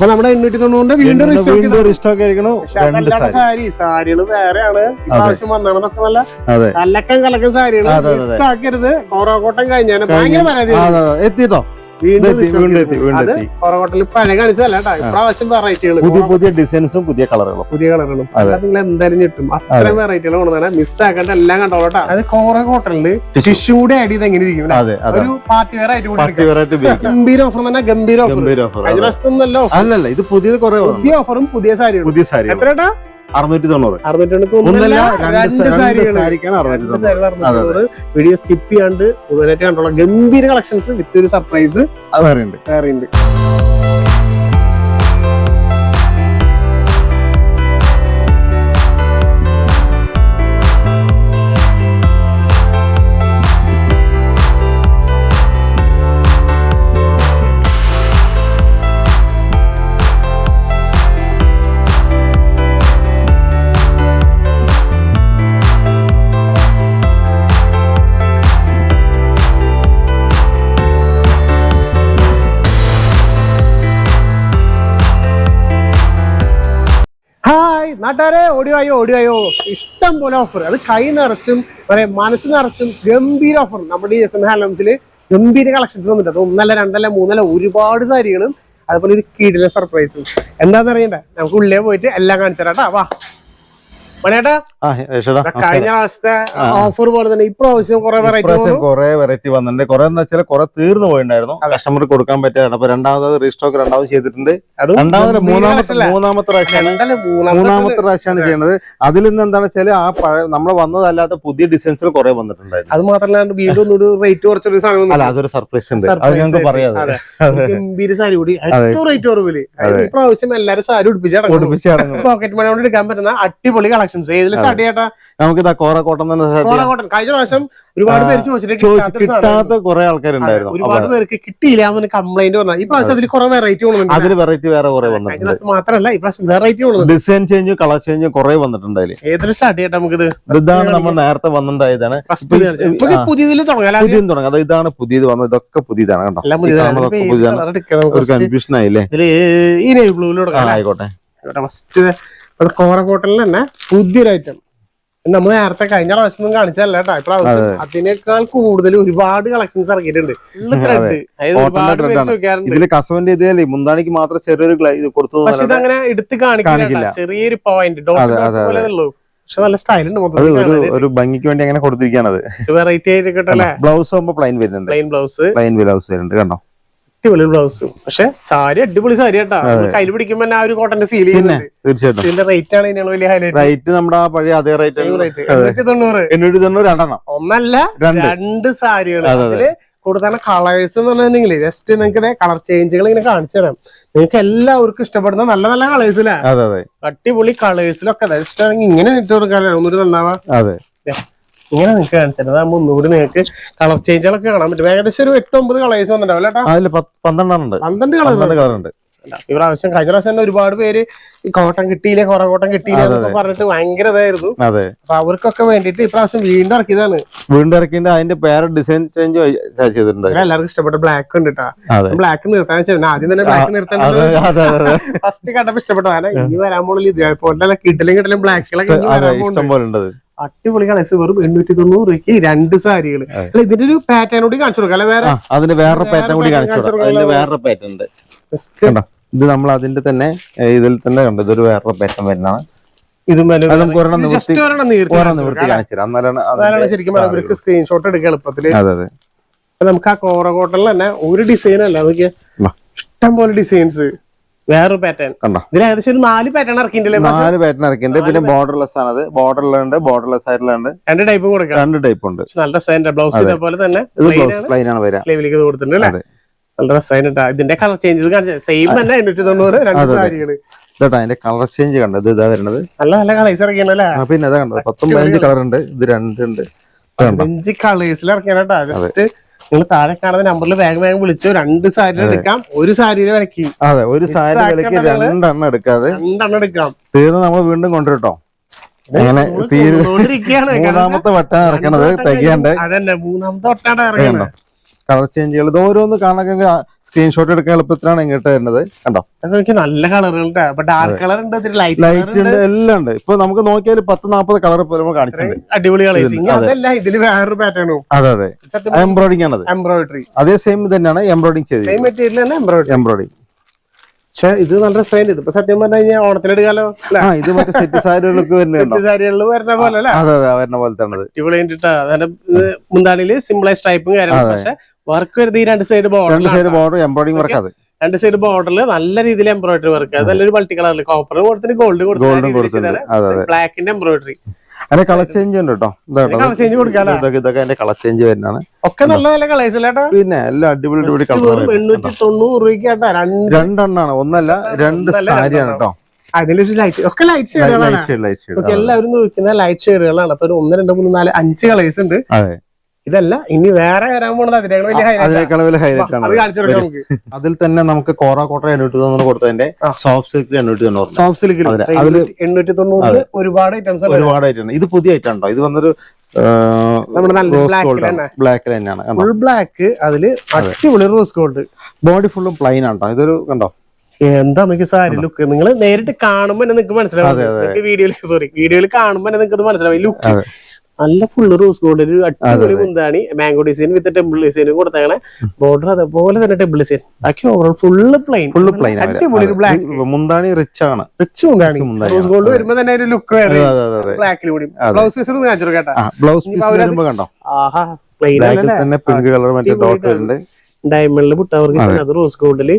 അപ്പൊ നമ്മുടെ എണ്ണൂറ്റി തൊണ്ണൂറിന്റെ വീണ്ടും റിസ്റ്റോക്ക് ആയിരിക്കണു. സാരി. സാരികൾ സാരികൾ വേറെയാണ്. ഇപ്രാവശ്യം വന്നതൊക്കെ നല്ല അതെ. കലക്കം കലക്കം അതെ. മിസ്സാക്കരുത്. കോറോക്കോട്ടം കഴിഞ്ഞാൽ ഭയങ്കര പരാതി. എത്തിട്ടോ? അത് പഴയ കാണിച്ചതല്ല കേട്ടോ ഇപ്രാവശ്യം വെറൈറ്റികൾ പുതിയ പുതിയ ഡിസൈൻസും പുതിയ കളറുകളും പുതിയ കളറുകളും. നിങ്ങൾ എന്തായാലും കിട്ടും അത്രയും വെറൈറ്റികൾ കൊണ്ടുവന്നാൽ മിസ്സാക്കേണ്ട എല്ലാം കണ്ടോളൂ കേട്ടോ അത് കോറോക്കോട്ടലിൽ ടിഷ്യൂ കൂടെ ആഡ് ചെയ്ത് എങ്ങനെ ഇരിക്കും ഒരു പാർട്ടി വെയർ ആയിട്ട് ഗംഭീര ഓഫർ തന്നെ ഗംഭീര ഓഫർ ഗംഭീര ഓഫർ അല്ലല്ല ഇത് പുതിയത് കുറെ പുതിയ ഓഫറും പുതിയ സാരിയും പുതിയ സാരി എത്ര കേട്ടാ അറുന്നൂറ്റി തൊണ്ണൂറ് അറുന്നൂറ്റി വീഡിയോ സ്കിപ്പ് ചെയ്യാണ്ട് മുഴുവനായിട്ട് കണ്ടോളാം ഗംഭീര കളക്ഷൻസ് വിത്ത് ഒരു സർപ്രൈസ് അത് വേറെ ഉണ്ട് വേറെ ഉണ്ട് ഓടിവായോ ഓടിവായോ ഇഷ്ടം പോലെ ഓഫർ അത് കൈ നിറച്ചും പറയാ മനസ്സ് നിറച്ചും ഗംഭീര ഓഫർ നമ്മുടെ ഈ എസ് എം ഹാലംസിൽ ഗംഭീര കളക്ഷൻസ് വന്നിട്ട് അത് ഒന്നല്ല രണ്ടല്ല മൂന്നല്ല ഒരുപാട് സാരികളും അതുപോലെ ഒരു കീടിലെ സർപ്രൈസും എന്താണെന്ന് അറിയണ്ടേ? നമുക്ക് ഉള്ളിലേ പോയിട്ട് എല്ലാം കാണിച്ചു തരാം കേട്ടോ വാ. മണിയേട്ടാ കഴിഞ്ഞ പ്രാവശ്യത്തെ ഓഫർ പോലെ തന്നെ ഇപ്രാവശ്യം കുറെ വെറൈറ്റി ഇപ്രാവശ്യം കുറെ വെറൈറ്റി വന്നിട്ടുണ്ട്. കുറെ എന്ന് വെച്ചാൽ കുറെ തീർന്നു പോയിണ്ടായിരുന്നു കസ്റ്റമർ കൊടുക്കാൻ പറ്റിയാണ് അപ്പൊ രണ്ടാമത് റീസ്റ്റോക്ക് രണ്ടാമത് ചെയ്തിട്ടുണ്ട്. രണ്ടാമത് മൂന്നാമത്തെ മൂന്നാമത്തെ പ്രാവശ്യമാണ്. മൂന്നാമത്തെ പ്രാവശ്യമാണ് ചെയ്യുന്നത് അതിൽ നിന്ന് എന്താണ് വെച്ചാൽ ആ നമ്മൾ വന്നതല്ലാത്ത പുതിയ ഡിസൈൻസിൽ കുറെ വന്നിട്ടുണ്ടായിരുന്നു. അത് വീണ്ടും ഒരു റേറ്റ് കുറച്ചൊരു സാധനം അല്ല അതൊരു സർപ്രൈസ് ഉണ്ട്. അത് ഞങ്ങൾക്ക്. ഒരു ഗംഭീര സാരി കൂടി. ഏറ്റവും റേറ്റ് കുറവിൽ അതായത് ഇപ്രാവശ്യം എല്ലാരും സാരി ഉടുപ്പിച്ചാണ് പോക്കറ്റ് മണി കൊണ്ട് എടുക്കാൻ പറ്റുന്ന അടിപൊളി കളക്ഷൻസ് ഏതിൽ സ്റ്റാർട്ട് ചെയ്യട്ടെ? നമുക്ക് ഇതാ കോറ കോട്ടം തന്നെ കോറ. കോട്ടൺ കഴിഞ്ഞ പ്രാവശ്യം ഒരുപാട് പേര് ചോദിച്ചിട്ട്. കിട്ടാത്ത കുറെ ആൾക്കാരുണ്ടായിരുന്നു. ഒരുപാട് പേർക്ക് കിട്ടിയില്ല അവന് കംപ്ലൈന്റ് വന്നാൽ ഈ പ്രാവശ്യം അതിൽ കുറെ വെറൈറ്റി വന്നിട്ടുണ്ട് അതിൽ വെറൈറ്റി വേറെ കുറെ വന്നിട്ടുണ്ട്. മാത്രമല്ല ഈ പ്രാവശ്യം വെറൈറ്റി ഡിസൈൻ ചേഞ്ചും കളർ ചേഞ്ചും കുറെ വന്നിട്ടുണ്ട് അതിൽ ഏതിൽ സ്റ്റാർട്ട് ചെയ്യട്ടെ ഇത് ഇതാണ് നമ്മൾ നേരത്തെ വന്നിട്ടുണ്ടായതാണ്. നമുക്ക് പുതിയതിൽ തുടങ്ങാം. പുതിയ തുടങ്ങാം. അത് ഇതാണ് പുതിയത് വന്നത്. ഇതൊക്കെ പുതിയതാണ് കണ്ടോ? എല്ലാം പുതിയതാണ്. ഒരു? കൺഫ്യൂഷൻ ആയില്ലേ? ഇതിൽ ഈ ആ, ആയിക്കോട്ടെ. ഫസ്റ്റ് കോറ കോറക്കോട്ടലിൽ തന്നെ പുതിയൊരു ഐറ്റം നമ്മൾ നേരത്തെ കഴിഞ്ഞ പ്രാവശ്യം ഒന്നും കാണിച്ചല്ല കേട്ടോ. ഇപ്രാവശ്യം അതിനേക്കാൾ കൂടുതൽ ഒരുപാട് കളക്ഷൻസ് ഇറക്കിയിട്ടുണ്ട് ഇതിൽ കസവന്റെ ഇതേ മുന്താണിക്ക് മാത്രം ചെറിയൊരു കൊടുത്തു പക്ഷെ ഇതങ്ങനെ എടുത്ത് കാണിക്കില്ല. ചെറിയൊരു പോയിന്റ് അതെ, അതെ, പോലെ ഉള്ളൂ. പക്ഷെ നല്ല സ്റ്റൈൽ ഉണ്ട് മൊത്തത്തിൽ ഒരു ഭംഗിക്ക് വേണ്ടി അങ്ങനെ വെറൈറ്റി ആയിട്ട് കിട്ടല്ലേ? ബ്ലൗസ് ആകുമ്പോൾ പ്ലെയിൻ വരുന്നുണ്ട്. പ്ലെയിൻ ബ്ലൗസ് പ്ലെയിൻ ബ്ലൗസ് വരുന്നുണ്ട് കണ്ടോ? അടിപൊളി ബ്ലൗസ് പക്ഷെ സാരി അടിപൊളി സാരി കേട്ടാ കയ്യിൽ പിടിക്കുമ്പോ തന്നെ ആ ഒരു കോട്ടന്റെ ഫീൽ ചെയ്യുന്നുണ്ട് തീർച്ചയായിട്ടും. ഇതിന്റെ റേറ്റ് ആണ് ഇതിനുള്ള വലിയ ഹൈലൈറ്റ് റേറ്റ് നമ്മുടെ പഴയ അതേ റേറ്റ് റേറ്റ് എണ്ണൂറ്റി തൊണ്ണൂറ് എണ്ണൂറ്റി തൊണ്ണൂറ് രണ്ടെണ്ണം. ഒന്നല്ല രണ്ട്. സാരികൾ അതെ, അതെ. അതിൽ കൂടുതൽ കളേഴ്സ് എന്ന് പറഞ്ഞിട്ടുണ്ടെങ്കിൽ ജസ്റ്റ് നിങ്ങൾക്ക് കളർ ചേഞ്ചുകൾ ഇങ്ങനെ കാണിച്ചു തരാം. നിങ്ങൾക്ക് എല്ലാവർക്കും ഇഷ്ടപ്പെടുന്ന നല്ല നല്ല കളേഴ്സിലാ അടിപൊളി കളേഴ്സിലൊക്കെ ജസ്റ്റ് ഇങ്ങനെ ഇട്ട് കൊടുക്കാല്ലേ ഒന്നുകൂടി നന്നാവാ. അതെ. ഇങ്ങനെ നിങ്ങൾക്ക് കാണിച്ചത് തരാം അതാകുമ്പോ ഒന്നുകൂടി നിങ്ങൾക്ക് കളർ ചേഞ്ചുകളൊക്കെ കാണാൻ പറ്റും. ഏകദേശം ഒരു എട്ട് ഒമ്പത് കളേഴ്സ് വന്നിട്ടുണ്ടാവും അല്ലേട്ടാ അതിൽ പന്ത്രണ്ടെണ്ണം ഉണ്ട് പന്ത്രണ്ട് കളർ കളറുണ്ട് ഈ കഴിഞ്ഞ പ്രാവശ്യം തന്നെ ഒരുപാട് പേര് ഈ കോട്ടൺ കിട്ടിയില്ലേ കൊറ കോട്ടം കിട്ടിയില്ലേ എന്നൊക്കെ പറഞ്ഞിട്ട് ഭയങ്കര ഇതായിരുന്നു. അതെ. അപ്പൊ അവർക്കൊക്കെ വേണ്ടിട്ട് ഇപ്രാവശ്യം വീണ്ടും ഇറക്കിയതാണ്. വീണ്ടും ഇറക്കിയിട്ട് അതിന്റെ പേര് ഡിസൈൻ ചേഞ്ച് ചെയ്തിട്ടുണ്ട്. എല്ലാവർക്കും ഇഷ്ടപ്പെട്ട ബ്ലാക്ക് ഉണ്ട് കേട്ടോ ബ്ലാക്ക് നിർത്താൻ വെച്ചാൽ ആദ്യം തന്നെ ബ്ലാക്ക് നിർത്താൻ ഫസ്റ്റ് കണ്ടപ്പോ ഇഷ്ടപ്പെട്ടതാണ്. ഇനി വരാൻ പോലും ഇതേപോലെ കിട്ടലും കിട്ടലും ബ്ലാക്കുകളൊക്കെ ഇഷ്ടം പോലെ ഉണ്ട്. അടിപൊളി കളേഴ്സ് വെറും എണ്ണൂറ്റി തൊണ്ണൂറ് രൂപയ്ക്ക് രണ്ട് സാരികൾ അല്ല ഇതിന്റെ ഒരു പാറ്റേൺ കൂടി കാണിച്ചു കൊടുക്കാം. അല്ലെ വേറെ അതിന്റെ അതിന് വേറൊരു പാറ്റേൺ കൂടി കാണിച്ചു കൊടുക്കാം. വേറൊരു പാറ്റേൺ ഉണ്ട്. ഇത് നമ്മൾ അതിന്റെ തന്നെ ഇതിൽ തന്നെ കണ്ടു? ഇതൊരു വേറെ പാറ്റേൺ വരുന്നതാണ്. ശരിക്കും സ്ക്രീൻഷോട്ട് എടുക്കുക എളുപ്പത്തിൽ. നമുക്ക് ആ കോറ കോട്ടണിൽ തന്നെ ഒരു ഡിസൈൻ അല്ല. അതൊക്കെ. ഇഷ്ടം പോലെ ഡിസൈൻസ് വേറൊരു പാറ്റേൺ കണ്ടോ? ഇതിൽ ഏകദേശം ഒരു നാല് പാറ്റേൺ ഇറക്കിണ്ടല്ലേ നാല് പാറ്റേൺ ഇറക്കിണ്ട് പിന്നെ ബോർഡർലെസ് ആണത്. ബോർഡറിലുണ്ട് ബോർഡർലെസ് ആയിട്ടുള്ള രണ്ട് ടൈപ്പ് കൊടുക്കാം. രണ്ട് ടൈപ്പ് ഉണ്ട്. നല്ല രസമുണ്ട് ബ്ലൗസ് ഇതേപോലെ തന്നെ പ്ലെയിൻ ആണ്. വരാം സ്ലീവിലേക്ക് കൊടുത്തിട്ടുണ്ട് അല്ലേ? അതെ. നല്ല രസമായിട്ടാ ഇതിന്റെ കളർ ചേഞ്ചസ് സെയിം തന്നെ എണ്ണൂറ്റി തൊണ്ണൂറ് രണ്ട് അതെ, അതെ. സാരികൾ. ഇതാ അതിന്റെ കളർ ചേഞ്ച് കണ്ടത് ഇതാ വരുന്നത്. നല്ല നല്ല കളേഴ്സ് ഇറക്കിയാണല്ലേ പിന്നെ ഇതാ കണ്ടത് പത്തും പതിനഞ്ച് കളർ ഉണ്ട്. ഇത് രണ്ടുണ്ട് അഞ്ച് കളേഴ്സിൽ ഇറക്കിയാണ് ജസ്റ്റ് നിങ്ങൾ താഴെ കാണുന്ന നമ്പറിൽ വേഗം വേഗം വിളിച്ചു. രണ്ട് സാരി എടുക്കാം. ഒരു സാരിയുടെ വിലക്ക്. അതെ ഒരു സാരി വിലക്കി നിങ്ങൾ. രണ്ടെണ്ണം എടുക്കാതെ രണ്ടെണ്ണം എടുക്കാം. തീർന്ന് നമ്മൾ വീണ്ടും കൊണ്ടുവരട്ടോ. അങ്ങനെ. മൂന്നാമത്തെ വട്ടാണ് ഇറക്കണത് തികയണ്ടേ? അതന്നെ മൂന്നാമത്തെ വട്ടാണ് ഇറങ്ങുന്നത് കളർ ചേഞ്ചുകൾ ഇത് ഓരോന്ന് കാണാൻ സ്ക്രീൻഷോട്ട് എടുക്കാൻ എളുപ്പത്തിലാണ് ഇങ്ങോട്ട് വരുന്നത്. കണ്ടോ? എനിക്ക് നല്ല കളറുകളുണ്ട് ലൈറ്റ് ഉണ്ട് എല്ലാം ഉണ്ട്. ഇപ്പൊ നമുക്ക് നോക്കിയാൽ പത്ത് നാൽപ്പത് കളർ കാണിച്ചിട്ടുണ്ട്. അടിപൊളി അതെ. ഇതിൽ വേറൊരു പാറ്റേണും അതെ അതെ. എംബ്രോയിഡിംഗ് ആണ് എംബ്രോയിഡറി അതേ സെയിം തന്നെയാണ് എംബ്രോയിഡിംഗ് ചെയ്തത് സെയിം മെറ്റീരിയൽ എംബ്രോയിഡറി എംബ്രോയിഡിംഗ് പക്ഷെ ഇത് നല്ല രസമായിട്ട് ഇതിപ്പോ സത്യം പറഞ്ഞു കഴിഞ്ഞാൽ ഓണത്തിനെടുക്കാലോ ആ ഇത് മറ്റേ സെറ്റ് സാരികൾക്ക് സെറ്റ് സാരികളിൽ വരുന്ന പോലെ അല്ല? അതെ അതെ വരുന്ന പോലെ തന്നെ മുന്താണിയിൽ സിമ്പിളായി സ്ട്രൈപ്പും കാര്യങ്ങളും. പക്ഷെ വർക്ക് വരുന്നത് ഈ രണ്ട് സൈഡ് ബോർഡർ രണ്ട് സൈഡ് ബോർഡർ എംബ്രോയിഡിംഗ് വർക്ക് അത് രണ്ട് സൈഡ് ബോർഡറിൽ നല്ല രീതിയിൽ എംബ്രോയിഡറി വർക്ക് നല്ലൊരു മൾട്ടി കളറിൽ കോപ്പർ കൊടുത്തിട്ട് ഗോൾഡ് കൊടുത്തിട്ട് ബ്ലാക്കിന്റെ എംബ്രോയിഡറി അതിന്റെ കളർ ചേഞ്ച് ഉണ്ട് കേട്ടോ. കളർ ചേഞ്ച് കൊടുക്കാലോ ഇതൊക്കെ അതിന്റെ കളർ ചേഞ്ച് വരുന്നതാണ്. ഒക്കെ നല്ല നല്ല കളേഴ്സ് അല്ലേട്ടാ പിന്നെ എല്ലാം അടിപൊളി അടിപൊളി കളർ എണ്ണൂറ്റി തൊണ്ണൂറ് രൂപയ്ക്ക് കേട്ടാ. രണ്ട് രണ്ടെണ്ണാണ്. ഒന്നല്ല രണ്ട് സാരിയാണ് കേട്ടോ അതിലൊരു ലൈറ്റ് ഒക്കെ ലൈറ്റ് ഷെയ്ഡുകളാണ് എല്ലാവരും നോക്കുന്ന ലൈറ്റ് ഷെയ്ഡുകളാണ് അപ്പൊ ഒരു ഒന്ന് രണ്ട് മൂന്ന് നാല് അഞ്ച് കളേഴ്സ് ഉണ്ട്. ഇതല്ല ഇനി വേറെ വരാൻ പോണത്. അതിനേക്കാൾ വലിയ ഹൈലൈറ്റ് ആണ്. അതിൽ തന്നെ നമുക്ക് കോറ കോട്ട എണ്ണൂറ്റി തൊണ്ണൂറ് കൊടുത്തതിന്റെ. സോഫ്റ്റ് സിൽക്ക് എണ്ണൂറ്റി തൊണ്ണൂറ് സോഫ്റ്റ് സിൽക്കിൽ എണ്ണൂറ്റി തൊണ്ണൂറ് ഒരുപാട് ഐറ്റംസ് ഒരുപാട് ഐറ്റം ഇത് പുതിയ ഐറ്റം ഉണ്ടോ? ഇത് വന്നൊരു. ബ്ലാക്ക് തന്നെയാണ്. ഫുൾ ബ്ലാക്ക് അതിൽ അടിപൊളി റോസ് ഗോൾഡ് ബോഡി ഫുള്ളും പ്ലെയിൻ ആണോ ഇതൊരു കണ്ടോ? എന്താ നമുക്ക് സാരി ലുക്ക് നിങ്ങൾ നേരിട്ട് കാണുമ്പോ നിങ്ങൾക്ക് മനസ്സിലാവും. വീഡിയോയിൽ സോറി വീഡിയോയിൽ കാണുമ്പോ തന്നെ നിങ്ങൾക്ക് മനസ്സിലാവും. ലുക്ക്. നല്ല ഫുള്ള് റോസ് ഗോൾഡ് ഒരു അടിപൊളി. മുന്താണി മാംഗോ ഡിസൈൻ വിത്ത് ടെമ്പിൾ ഡിസൈനും കൊടുത്തേക്കണേ. ബോർഡർ അതേപോലെ തന്നെ ടെമ്പിൾ ഡിസൈൻ ബാക്കി overall full plain full plain അടിപൊളി ബ്ലാക്ക് മുന്താണി റിച്ച് ആണ്. റിച്ച് മുന്താണി. റോസ് ഗോൾഡ് വരുമ്പോ തന്നെ ഒരു ലുക്ക് വേറെ. ബ്ലാക്കിൽ കൂടി. ബ്ലൗസ് പീസ് കാണിച്ചു കേട്ടാ. ബ്ലൗസ് പീസ് വരുമ്പോ കണ്ടോ? ആഹാ പ്ലെയിൻ തന്നെ പിങ്ക് കളർ മറ്റേ അടിപൊളി ഡോട്ട് വരുന്നുണ്ട് ഡയമണ്ടിൽ പുട്ടവർക്ക് അത്. റോസ് ഗോൾഡിൽ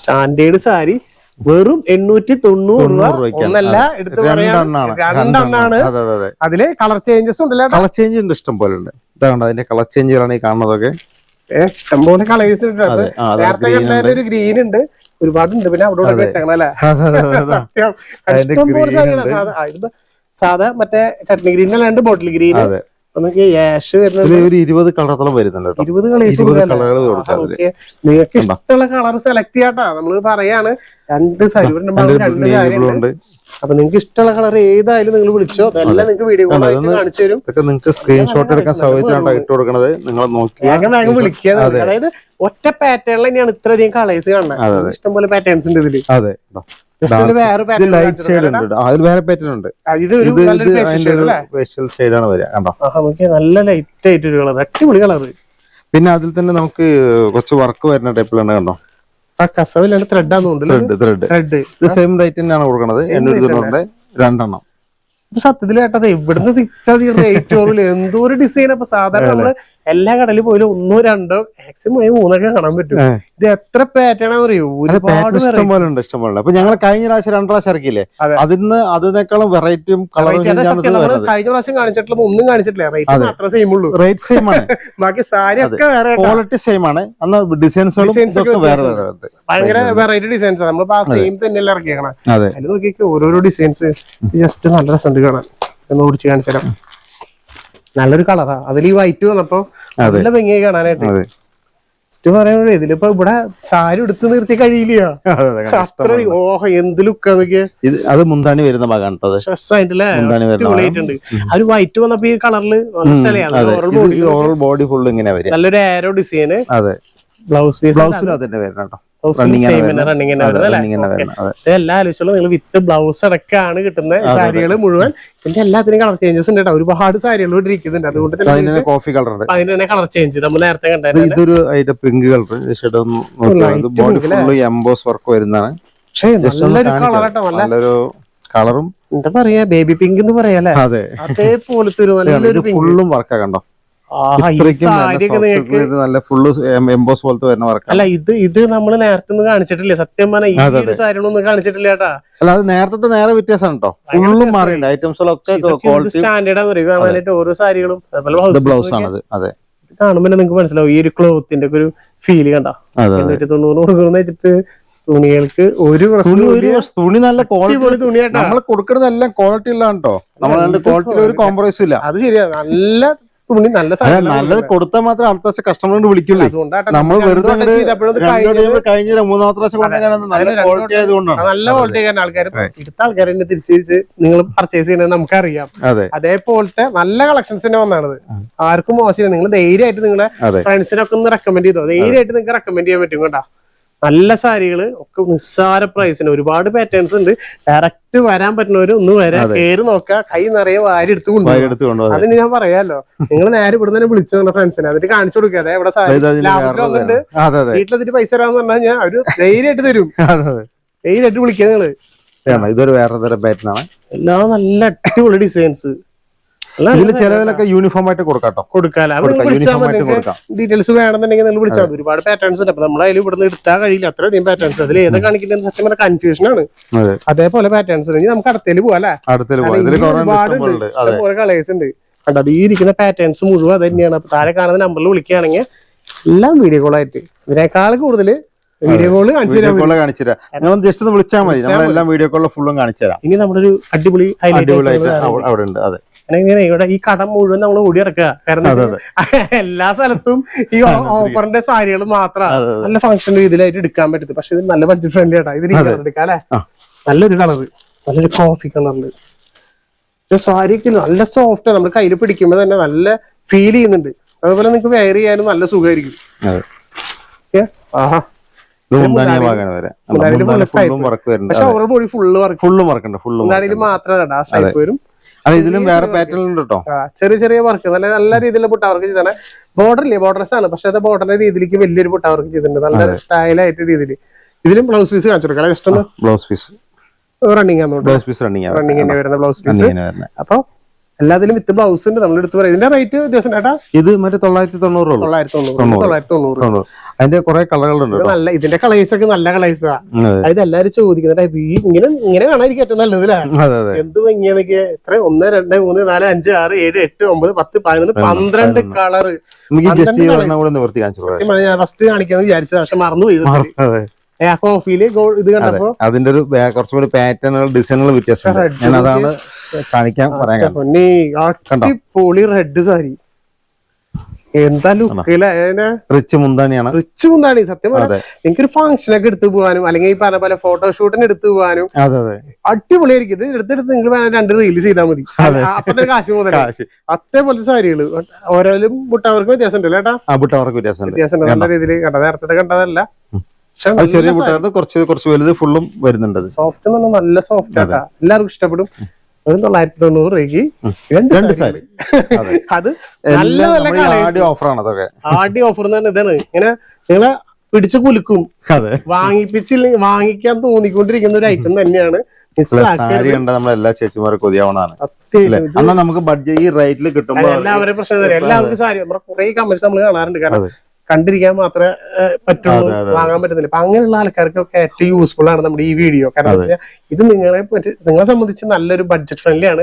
സ്റ്റാൻഡേർഡ് സാരി വെറും എണ്ണൂറ്റി തൊണ്ണൂറ് രൂപ ഒന്നല്ല എടുത്ത് രണ്ടെണ്ണാണ്. രണ്ടെണ്ണാണ്. അതെ അതെ അതെ. അതിൽ കളർ ചേഞ്ചസ് ഉണ്ടല്ലോ കളർ ചേഞ്ച് ഉണ്ട് ഇഷ്ടം പോലെ ഉണ്ട്. ഇതാണ് അതിന്റെ കളർ ചേഞ്ചുകളാണ് ഈ കാണുന്നതൊക്കെ. ഇഷ്ടംപോലെ കളേഴ്സ് ഉണ്ട് നേരത്തെ. ഒരു ഗ്രീൻ ഉണ്ട്. ഒരുപാടുണ്ട് പിന്നെ അവിടെ ഉണ്ട്. സാധാ മറ്റേ ചട്നി ഗ്രീൻ അല്ലാണ്ട് ബോട്ടിൽ ഗ്രീൻ ഒരു ഇരുപത് കളറത്തോളം വരുന്നുണ്ട് ഇരുപത് കളേഴ്സ് നിങ്ങൾക്ക് ഇഷ്ടമുള്ള കളർ സെലക്ട് ചെയ്യാട്ടാ നമ്മൾ പറയാണ് രണ്ട് അതിന്റെ രണ്ട് അപ്പൊ നിങ്ങൾക്ക് ഇഷ്ടമുള്ള കളർ ഏതായാലും നിങ്ങൾ വിളിച്ചോ. അതെല്ലാം നിങ്ങൾക്ക് വീഡിയോ കോൾ കാണിച്ചു തരും. നിങ്ങൾക്ക് സ്ക്രീൻഷോട്ട് എടുക്കാൻ സൗകര്യത്തിലാണ് ഇട്ട് കൊടുക്കുന്നത് നിങ്ങൾ നോക്കി വിളിക്കുക അതായത് ഒറ്റ പാറ്റേണിൽ തന്നെയാണ് ഇത്രയധികം കളേഴ്സ് കാണുന്നത് ഇഷ്ടം പോലെ ഇഷ്ടംപോലെ പാറ്റേൺസ് ഉണ്ട് ഇതിൽ. അതെ. ലൈറ്റ് ഷെയ്ഡ് ഉണ്ട്. അതിൽ വേറെ പാറ്റേൺ ഉണ്ട്. ഇത് ഷെയ്ഡ് സ്പെഷ്യൽ വരിക. കണ്ടോ? നല്ല ലൈറ്റ് ആയിട്ട് ഒരു കളർ അടിപൊളി കളർ പിന്നെ അതിൽ തന്നെ നമുക്ക് കുറച്ച് വർക്ക് വരുന്ന ടൈപ്പിലാണ് കണ്ടോ? ആ കസവിലാണ് ത്രെഡ് ആണ് ത്രെഡ് ത്രെഡ് ത്രെഡ് ഇത് സെയിം റേറ്റ് തന്നെയാണ് കൊടുക്കുന്നത് എണ്ണൂറ്റി തൊണ്ണൂറിന്റെ രണ്ടെണ്ണം. സത്യത്തിൽ കേട്ടത് ഇവിടുന്ന് ഇത് ഇത്ര റേറ്റ് കുറവില്ല എന്തോ ഒരു ഡിസൈൻ അപ്പൊ സാധാരണ നമ്മൾ എല്ലാ കടലിൽ പോയാലും ഒന്നോ രണ്ടോ മാക്സിമം മൂന്നൊക്കെ കാണാൻ പറ്റും. ഇത് എത്ര പാറ്റേൺ അറിയോ? ഒരുപാട് പാറ്റേൺ ഇഷ്ടം ഉണ്ട് ഇഷ്ടം പോലെ ഉണ്ട്. അപ്പൊ ഞങ്ങൾ കഴിഞ്ഞ പ്രാവശ്യം രണ്ടു പ്രാവശ്യം ഇറക്കിയില്ലേ? അതിന്ന് അതിന് അതിനേക്കാളും വെറൈറ്റിയും കളറും കഴിഞ്ഞ പ്രാവശ്യം കാണിച്ചിട്ടുള്ള ഒന്നും കാണിച്ചിട്ടില്ല. റേറ്റ് മാത്രമേ സെയിം ഉള്ളൂ. റേറ്റ് സെയിം ആണ്. ബാക്കി സാരി ഒക്കെ വേറെ. ക്വാളിറ്റി സെയിം ആണ്. അന്ന് ഡിസൈൻസുകളും വേറെ. ഭയങ്കര വെറൈറ്റി ഡിസൈൻസ് നമ്മളിപ്പോ ആ സെയിം തന്നെയല്ലേ ഇറക്കിയേക്കണം. അതെ. അതിൽ നോക്കിയൊക്കെ ഓരോരോ ഡിസൈൻസ് ജസ്റ്റ് നല്ല രസമുണ്ട് കാണാൻ ഒന്ന് ഓടിച്ച് കാണിച്ചു തരാം. നല്ലൊരു കളറാ അതിൽ ഈ വൈറ്റ് വന്നപ്പോ. നല്ല ഭംഗിയായി കാണാനായിട്ട്. ഫസ്റ്റ് പറയുമ്പോഴേ ഇതിലിപ്പോ ഇവിടെ സാരി എടുത്ത് നിർത്തി കഴിയില്ല. അത്ര ഓഹോ എന്ത് ലുക്കാ നോക്കിയ. ഇത് അത് മുന്താണി വരുന്ന ഭാഗമാണ് ആ ഒരു വൈറ്റ് വന്നപ്പോ ഈ കളറിൽ നല്ല സ്ഥലമാണ്. ഓവറോൾ ബോഡി ഫുൾ ഇങ്ങനെ നല്ലൊരു ആരോ ഡിസൈന് ബ്ലൗസ് പീസ് ബ്ലൗസിലും അതിന്റെ കേട്ടോ. എല്ലാ ആലോചിച്ചോളും നിങ്ങൾ വിത്ത് ബ്ലൗസ് അടക്കമാണ് കിട്ടുന്ന. സാരികൾ മുഴുവൻ. ഇതിന്റെ എല്ലാത്തിനും കളർ ചേഞ്ചസ് ഉണ്ട് കേട്ടോ. ഒരുപാട് സാരികൾ ഇവിടെ ഇരിക്കുന്നുണ്ട്. അതുകൊണ്ട് തന്നെ കോഫി കളർ ഉണ്ട്. അതിന് തന്നെ കളർ ചേഞ്ച് നമ്മൾ നേരത്തെ കണ്ടായിരുന്നു ഇതൊരു അതിന്റെ പിങ്ക് കളർ എംബോസ് വർക്ക് വരുന്നതാണ്. പക്ഷേ നല്ലൊരു കാണിക്കാം. കളർ കേട്ടോ നല്ലൊരു കളറും എന്താ പറയാ? ബേബി പിങ്ക് എന്ന് പറയാല്ലേ അതേപോലത്തെ ഒരു നല്ലൊരു ഫുള്ളും വർക്കാ കണ്ടോ? നല്ല ഫുള്ള് എംബോസ് പോലത്തെ വരുന്ന വർക്കാണ്. അല്ല ഇത് ഇത് നമ്മൾ നേരത്തെ ഒന്നും കാണിച്ചിട്ടില്ല. സത്യം പറഞ്ഞാൽ ഈ ഒരു സാരികളൊന്നും കാണിച്ചിട്ടില്ല കേട്ടാ. അല്ല അത് നേരത്തെ നേരെ വ്യത്യാസം കേട്ടോ ഫുള്ളും വ്യത്യാസമായി. മാറിയിട്ടുണ്ട് ക്വാളിറ്റി സ്റ്റാൻഡേർഡ് ആണ്. പറയുക കാണാനായിട്ട് ഓരോ സാരികളും അതുപോലെ ബ്ലൗസ് ആണത്. അതെ. കാണുമ്പോൾ നിങ്ങൾക്ക് മനസ്സിലാവും. ഈ ഒരു ക്ലോത്തിന്റെ ഒക്കെ ഒരു ഫീൽ കണ്ട. എണ്ണൂറ്റി തൊണ്ണൂറ് കൊടുക്കുന്ന വെച്ചിട്ട് തുണികൾക്ക് ഒരു തുണി നല്ല ക്വാളിറ്റി അടിപൊളി തുണി കേട്ടാ. നമ്മൾ കൊടുക്കുന്നതെല്ലാം ക്വാളിറ്റി ഉള്ളതാണ് കേട്ടോ എന്ത് ക്വാളിറ്റിയിൽ ഒരു. കോംപ്രമൈസും ഇല്ല. അത് ശരിയാ. നല്ല തുണി നല്ല നല്ലത് കൊടുത്താൽ മാത്രം അടുത്ത പ്രാവശ്യം കസ്റ്റമറിനോട് വിളിക്കുള്ളൂ. നമ്മൾ വെറുതെ കഴിഞ്ഞ മൂന്നാമത്തെ പ്രാവശ്യം നല്ല ക്വാളിറ്റി ആയതുകൊണ്ടാണ്. നല്ല ക്വാളിറ്റി കാരണം ആൾക്കാർ എടുത്ത ആൾക്കാരെ തിരിച്ചു നിങ്ങൾ പർച്ചേസ് ചെയ്യുന്നത് നമുക്കറിയാം. അതെ. അതേപോലത്തെ നല്ല കളക്ഷൻസ് തന്നെ വന്നാണത്. ആർക്കും മോശമില്ല. നിങ്ങൾ ധൈര്യമായിട്ട് നിങ്ങളെ ഫ്രണ്ട്സിനൊക്കെ ഒന്ന് റെക്കമെൻഡ് ചെയ്തോ. ധൈര്യമായിട്ട് നിങ്ങൾക്ക് റെക്കമെൻഡ് ചെയ്യാൻ പറ്റും കേട്ടോ. നല്ല സാരികൾ ഒക്കെ നിസ്സാര പ്രൈസിന് ഒരുപാട് പാറ്റേൺസ് ഉണ്ട്. ഡയറക്റ്റ് വരാൻ പറ്റുന്നവര് ഒന്ന് വരെ കയറി നോക്കുക കൈ നിറയെ വാരി എടുത്ത് കൊണ്ടുപോകും അതിന് ഞാൻ പറയാലോ നിങ്ങൾ നേരെ ഇവിടെ തന്നെ വിളിച്ചു നിങ്ങളുടെ ഫ്രണ്ട്സിനെ എന്നിട്ട് കാണിച്ചു കൊടുക്കാതെ ഇവിടെ സാരി. വീട്ടിലെത്തിട്ട് പൈസ തരാന്ന് പറഞ്ഞാൽ ഞാൻ അവർ ധൈര്യമായിട്ട് തരും. ധൈര്യമായിട്ട് വിളിക്കുക നിങ്ങൾ. ഇതൊരു വേറെ തരം പാറ്റേൺ ആണ്. എല്ലാം നല്ല അടിപൊളി ഡിസൈൻസ് ഇതിൽ ചിലതിലൊക്കെ യൂണിഫോം ആയിട്ട് കൊടുക്കാട്ടോ. കൊടുക്കാം ഡീറ്റെയിൽസ് വേണമെന്നുണ്ടെങ്കിൽ നിങ്ങൾ വിളിച്ചാൽ മതി. ഒരുപാട് പാറ്റേൺസ് ഉണ്ട്. അപ്പൊ നമ്മൾ അതിൽ ഇവിടുന്ന് എടുത്താൽ കഴിയില്ല. അത്രയധികം പാറ്റേൺസ് അതിൽ ഏതാ കാണിക്കുന്നത് സത്യം പറഞ്ഞ കൺഫ്യൂഷൻ ആണ്. അതേപോലെ പാറ്റേൺസ് ഉണ്ടെങ്കിൽ നമുക്ക് അടുത്തേൽ പോവാം അല്ലേ? അടുത്തിൽ പോകാം ഇതിൽ ഉണ്ട്. അതെ ഇഷ്ടംപോലെ കളേഴ്സ് ഉണ്ട്. കണ്ടോ ഈ ഇരിക്കുന്ന പാറ്റേൺസ് മുഴുവൻ അത് തന്നെയാണ്. അപ്പൊ താഴെ കാണുന്ന നമ്പറിൽ വിളിക്കുകയാണെങ്കിൽ എല്ലാം വീഡിയോ കോൾ ആയിട്ട്. ഇതിനേക്കാൾ കൂടുതൽ വീഡിയോ കോൾ കാണിച്ചു തരാം. നിങ്ങൾ ജസ്റ്റ് ഒന്ന് വിളിച്ചാൽ മതി. നമ്മളെല്ലാം വീഡിയോ കോളിൽ ഫുള്ളും കാണിച്ചു തരാം. ഇനി നമ്മുടെ ഒരു അടിപൊളി അടിപൊളിയായിട്ട് അവിടെ ഉണ്ട്. അതെ. ഇങ്ങനെ ഇവിടെ ഈ കടം മുഴുവൻ നമ്മൾ ഓടി ഇറക്കുക കാരണം എല്ലാ സ്ഥലത്തും ഈ ഓഫറിന്റെ സാരികൾ മാത്രമാണ്. നല്ല ഫംഗ്ഷൻ രീതിയിലായിട്ട് എടുക്കാൻ പറ്റും പക്ഷെ ഇത് നല്ല ബഡ്ജറ്റ് ഫ്രണ്ട്ലി ആട്ടാ ഇതിന് കളർ എടുക്കാം അല്ലെ. നല്ലൊരു കളറ്. നല്ലൊരു കോഫി കളറിൽ സാരിക്ക് നല്ല സോഫ്റ്റ് നമ്മൾ കയ്യിൽ പിടിക്കുമ്പോൾ തന്നെ നല്ല ഫീൽ ചെയ്യുന്നുണ്ട്. അതുപോലെ നിങ്ങൾക്ക് വെയർ ചെയ്യാനും നല്ല സുഖമായിരിക്കും ആഹാ. ഇത് ഫുള്ളും. വർക്ക് വരും. ഇതിലും വേറെ പാറ്റേൺ ഉണ്ട് കേട്ടോ ചെറിയ ചെറിയ വർക്ക് നല്ല നല്ല രീതിയിൽ പുട്ട വർക്ക് ചെയ്താണ് ബോർഡർ ഇല്ലേ? ബോർഡർ ആണ്. പക്ഷെ അത് ബോർഡറിന്റെ രീതിയിലേക്ക് വലിയൊരു പുട്ട വർക്ക് ചെയ്തിട്ടുണ്ട്. നല്ല സ്റ്റൈലായിട്ട് രീതിയിൽ ഇതിലും ബ്ലൗസ് പീസ് കാണിച്ചു കൊടുക്കാം ജസ്റ്റ് ഒന്ന് ബ്ലൗസ് പീസ് റണ്ണിങ് ആണ് ബ്ലൗസ് പീസ് റണ്ണിങ് റണ്ണിങ് തന്നെ വരുന്ന ബ്ലൗസ് പീസ് അപ്പൊ എല്ലാത്തിലും വിത്ത് ബ്ലൗസ് ഉണ്ട്. നമ്മൾ എടുത്ത് പറയാം. ഇതിന്റെ റേറ്റ് ദിവസം ചേട്ടാ ഇത് മറ്റേ തൊള്ളായിരത്തി തൊണ്ണൂറ് ഉള്ളൂ. തൊള്ളായിരത്തി തൊണ്ണൂറ്. തൊള്ളായിരത്തി തൊണ്ണൂറ്. തൊണ്ണൂറ്. അതിന്റെ കുറെ കളറുകളുണ്ട് നല്ല ഇതിന്റെ കളേഴ്സ് ഒക്കെ നല്ല കളേഴ്സാ അതായത് എല്ലാരും ചോദിക്കുന്നത് ഇങ്ങനെ ഇങ്ങനെ കാണാതിരിക്കും ഏറ്റവും നല്ലത് അതെ അതെ. എന്ത് ഭംഗിയാന്നൊക്കെ. എത്ര? ഒന്ന് രണ്ട് മൂന്ന് നാല് അഞ്ച് ആറ് ഏഴ് എട്ട് ഒമ്പത് പത്ത് പതിനൊന്ന് പന്ത്രണ്ട് കളറ് ഞാൻ ഫസ്റ്റ് കാണിക്കാന്ന് വിചാരിച്ചത് പക്ഷെ മറന്നുപോയി കോഫിയിൽ ഇത് കണ്ടപ്പോ അതിന്റെ ഒരു കുറച്ചുകൂടി കുറച്ചും കൂടി പാറ്റേണുകൾ ഡിസൈനുകൾ വ്യത്യാസമുണ്ട്. ഞാൻ അതാണ് കാണിക്കാൻ പറയാൻ. പൊന്നി അടിപൊളി റെഡ് സാരി. എന്താ ലുക്കിൽ റിച്ച് മുന്താണിയാണ് റിച്ച് മുന്താണി സത്യം പറഞ്ഞാൽ എനിക്കൊരു ഫംഗ്ഷൻ ഒക്കെ എടുത്തു പോകാനും അല്ലെങ്കിൽ ഈ പറഞ്ഞ പോലെ ഫോട്ടോഷൂട്ടിന് എടുത്തു പോകാനും അടിപൊളിയായിരിക്കും. ഇത് എടുത്തെടുത്ത് നിങ്ങൾ വേണം രണ്ട് റീൽസ് ചെയ്താൽ മതി. അപ്പത്തെ കാശ് മുതൽ അതേപോലെ അതേപോലത്തെ സാരികൾ. ഓരോരും മുട്ടവർക്ക് വ്യത്യാസം ഉണ്ടല്ലോ ഏട്ടാ ബുട്ടവർക്ക് വ്യത്യാസം ഉണ്ട്. നല്ല രീതിയിൽ കണ്ടത് നേരത്തെ കണ്ടതല്ല. ചെറിയ ബുട്ടവർക്ക് കുറച്ച് കുറച്ച് വലുത് ഫുള്ളും വരുന്നുണ്ട് സോഫ്റ്റ് നല്ല സോഫ്റ്റ് എല്ലാവർക്കും ഇഷ്ടപ്പെടും. ഒരു തൊള്ളായിരത്തി തൊണ്ണൂറ് രൂപയ്ക്ക് രണ്ട് സാരി. അതെ. നല്ല നല്ല ഓഫറാണ് അതൊക്കെ. ആടി ഓഫർ എന്ന് പറഞ്ഞാൽ ഇതാണ്. ഇങ്ങനെ നിങ്ങളെ പിടിച്ചു കുലുക്കും. വാങ്ങിപ്പിച്ചില്ലെങ്കിൽ വാങ്ങിക്കാൻ തോന്നിക്കൊണ്ടിരിക്കുന്ന ഒരു ഐറ്റം തന്നെയാണ്. സാരി കണ്ട നമ്മളെ എല്ലാ ചേച്ചിമാരെ കൊതിയാവണതാണ്. സത്യം നമുക്ക് ബഡ്ജറ്റ് ഈ റേറ്റിൽ കിട്ടുമ്പോൾ എല്ലാവരും പ്രശ്നം എല്ലാവർക്കും സാരി. നമ്മുടെ കുറെ കമന്റ്സ് നമ്മൾ കാണാറുണ്ട്. കാരണം. കണ്ടിരിക്കാൻ മാത്രമേ പറ്റുള്ളൂ വാങ്ങാൻ പറ്റുന്നില്ല. അപ്പൊ അങ്ങനെയുള്ള ആൾക്കാർക്കൊക്കെ ഏറ്റവും യൂസ്ഫുൾ ആണ് നമ്മുടെ ഈ വീഡിയോ കാരണം ഇത് നിങ്ങളെ നിങ്ങളെ സംബന്ധിച്ച് നല്ലൊരു ബഡ്ജറ്റ് ഫ്രണ്ട്ലി ആണ്.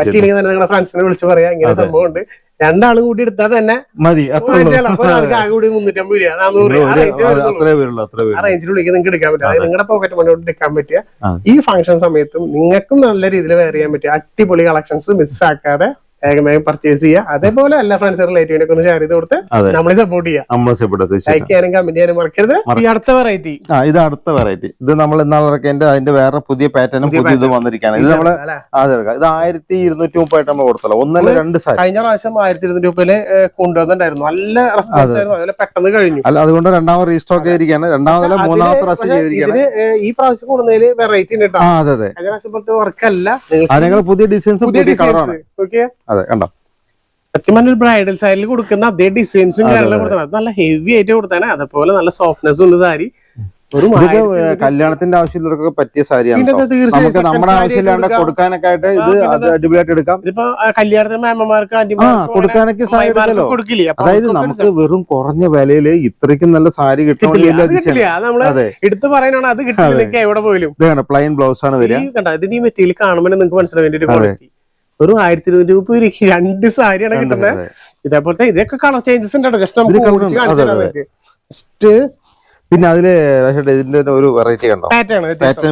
പറ്റിയില്ലെങ്കിൽ തന്നെ നിങ്ങളുടെ ഫ്രണ്ട്സിനെ വിളിച്ച് പറയാം. ഇങ്ങനെ സംഭവം ഉണ്ട് രണ്ടാളും കൂടി എടുത്താൽ തന്നെ മതി. കൂടി മുന്നൂറ്റമ്പത് രൂപ. നാനൂറ് ആ നിങ്ങൾക്ക് എടുക്കാൻ പറ്റും. അതായത് നിങ്ങളുടെ പോക്കറ്റ് മണി കൊണ്ട് എടുക്കാൻ പറ്റിയ ഈ ഫംഗ്ഷൻ സമയത്തും നിങ്ങൾക്കും നല്ല രീതിയിൽ വെയർ ചെയ്യാൻ പറ്റുക അടിപൊളി കളക്ഷൻസ് മിസ്സാക്കാതെ വേഗം വേഗം പർച്ചേസ് ചെയ്യുക അതേപോലെ എല്ലാ ഫ്രണ്ട്സ് റിലേറ്റീവിനൊക്കെ ഒന്ന് ഷെയർ ചെയ്ത് കൊടുത്ത് നമ്മൾ നമ്മളെ സപ്പോർട്ട് ചെയ്യാം. നമ്മൾ സപ്പോർട്ട് ലൈക്ക് ചെയ്യാനും കമന്റ് ചെയ്യാനും മറക്കരുത്. ഈ അടുത്ത വെറൈറ്റി ആ ഇത് അടുത്ത വെറൈറ്റി ഇത് നമ്മൾ ഇന്നാളൊക്കെ അതിന്റെ വേറെ പുതിയ പാറ്റേണും പുതിയ ഇത് വന്നിരിക്കുകയാണ്. ഇത് നമ്മൾ അതെ. ഇത് ആയിരത്തി ഇരുന്നൂറ്റി മുപ്പായിട്ട് നമ്മൾ കൊടുത്തല്ലോ. ഒന്നല്ല രണ്ട് സാരി കഴിഞ്ഞ പ്രാവശ്യം ആയിരത്തി ഇരുന്നൂറ്റി മുപ്പതിൽ കൊണ്ടുവന്നിട്ടുണ്ടായിരുന്നു. നല്ല റെസ്പോൺസ് ആയിരുന്നു. അതുപോലെ പെട്ടെന്ന് കഴിഞ്ഞു. അല്ല അതുകൊണ്ട് രണ്ടാമത് റീസ്റ്റോക്ക് ചെയ്തിരിക്കുകയാണ്. രണ്ടാമതല്ല മൂന്നാമത്തെ പ്രാവശ്യം ചെയ്തിരിക്കുകയാണ്. ഈ പ്രാവശ്യം കൊടുക്കുന്നതിൽ വെറൈറ്റി ഉണ്ട് കേട്ടോ അതെ അതെ. കഴിഞ്ഞ പ്രാവശ്യം അത് പുതിയ ഡിസൈൻസ് പുതിയ ഡിസൈൻസ് ഓക്കെ അതെ കണ്ടോ? സത്യം പറഞ്ഞ ഒരു ബ്രൈഡൽ സൈഡിൽ കൊടുക്കുന്ന അതേ ഡിസൈൻസും കാര്യങ്ങളും അത്. നല്ല ഹെവി ആയിട്ട് കൊടുത്താണ് അതേപോലെ നല്ല സോഫ്റ്റ്നെസ് ഉണ്ട് സാരി. കല്യാണത്തിന്റെ ആവശ്യമുള്ളവർക്കൊക്കെ പറ്റിയ സാരിയാണ് നമുക്ക് നമ്മുടെ ആവശ്യമില്ലാണ്ട് കൊടുക്കാനൊക്കെ ആയിട്ട് ഇത് അടിപൊളിയായിട്ട് എടുക്കാം. കല്യാണത്തിന് കൊടുക്കാനൊക്കെ സാരി കൊടുക്കില്ലേ? അതായത് നമുക്ക് വെറും കുറഞ്ഞ വിലയിൽ ഇത്രയ്ക്കും നല്ല സാരി കിട്ടണമെന്നില്ല എടുത്ത് പറയാനാണ് അത് കിട്ടില്ല എവിടെ പോലും പ്ലെയിൻ ബ്ലൗസ് ആണ് വരിക. ഇതിന് മെറ്റീരിയൽ കാണുമ്പോൾ നിങ്ങൾക്ക് മനസ്സിലാവും ഒരു ആയിരത്തി ഇരുന്നൂറ് രൂപ രണ്ട് സാരിയാണ് കിട്ടുന്നത്. ഇതേപോലത്തെ ഇതൊക്കെ കളർ ചേഞ്ചസ് ഉണ്ട് ജസ്റ്റ് നമുക്ക്. കാണിച്ചു ജസ്റ്റ് പിന്നെ അതിൽ ഇതിന്റെ ഒരു വെറൈറ്റി കണ്ടോ? പാറ്റേൺ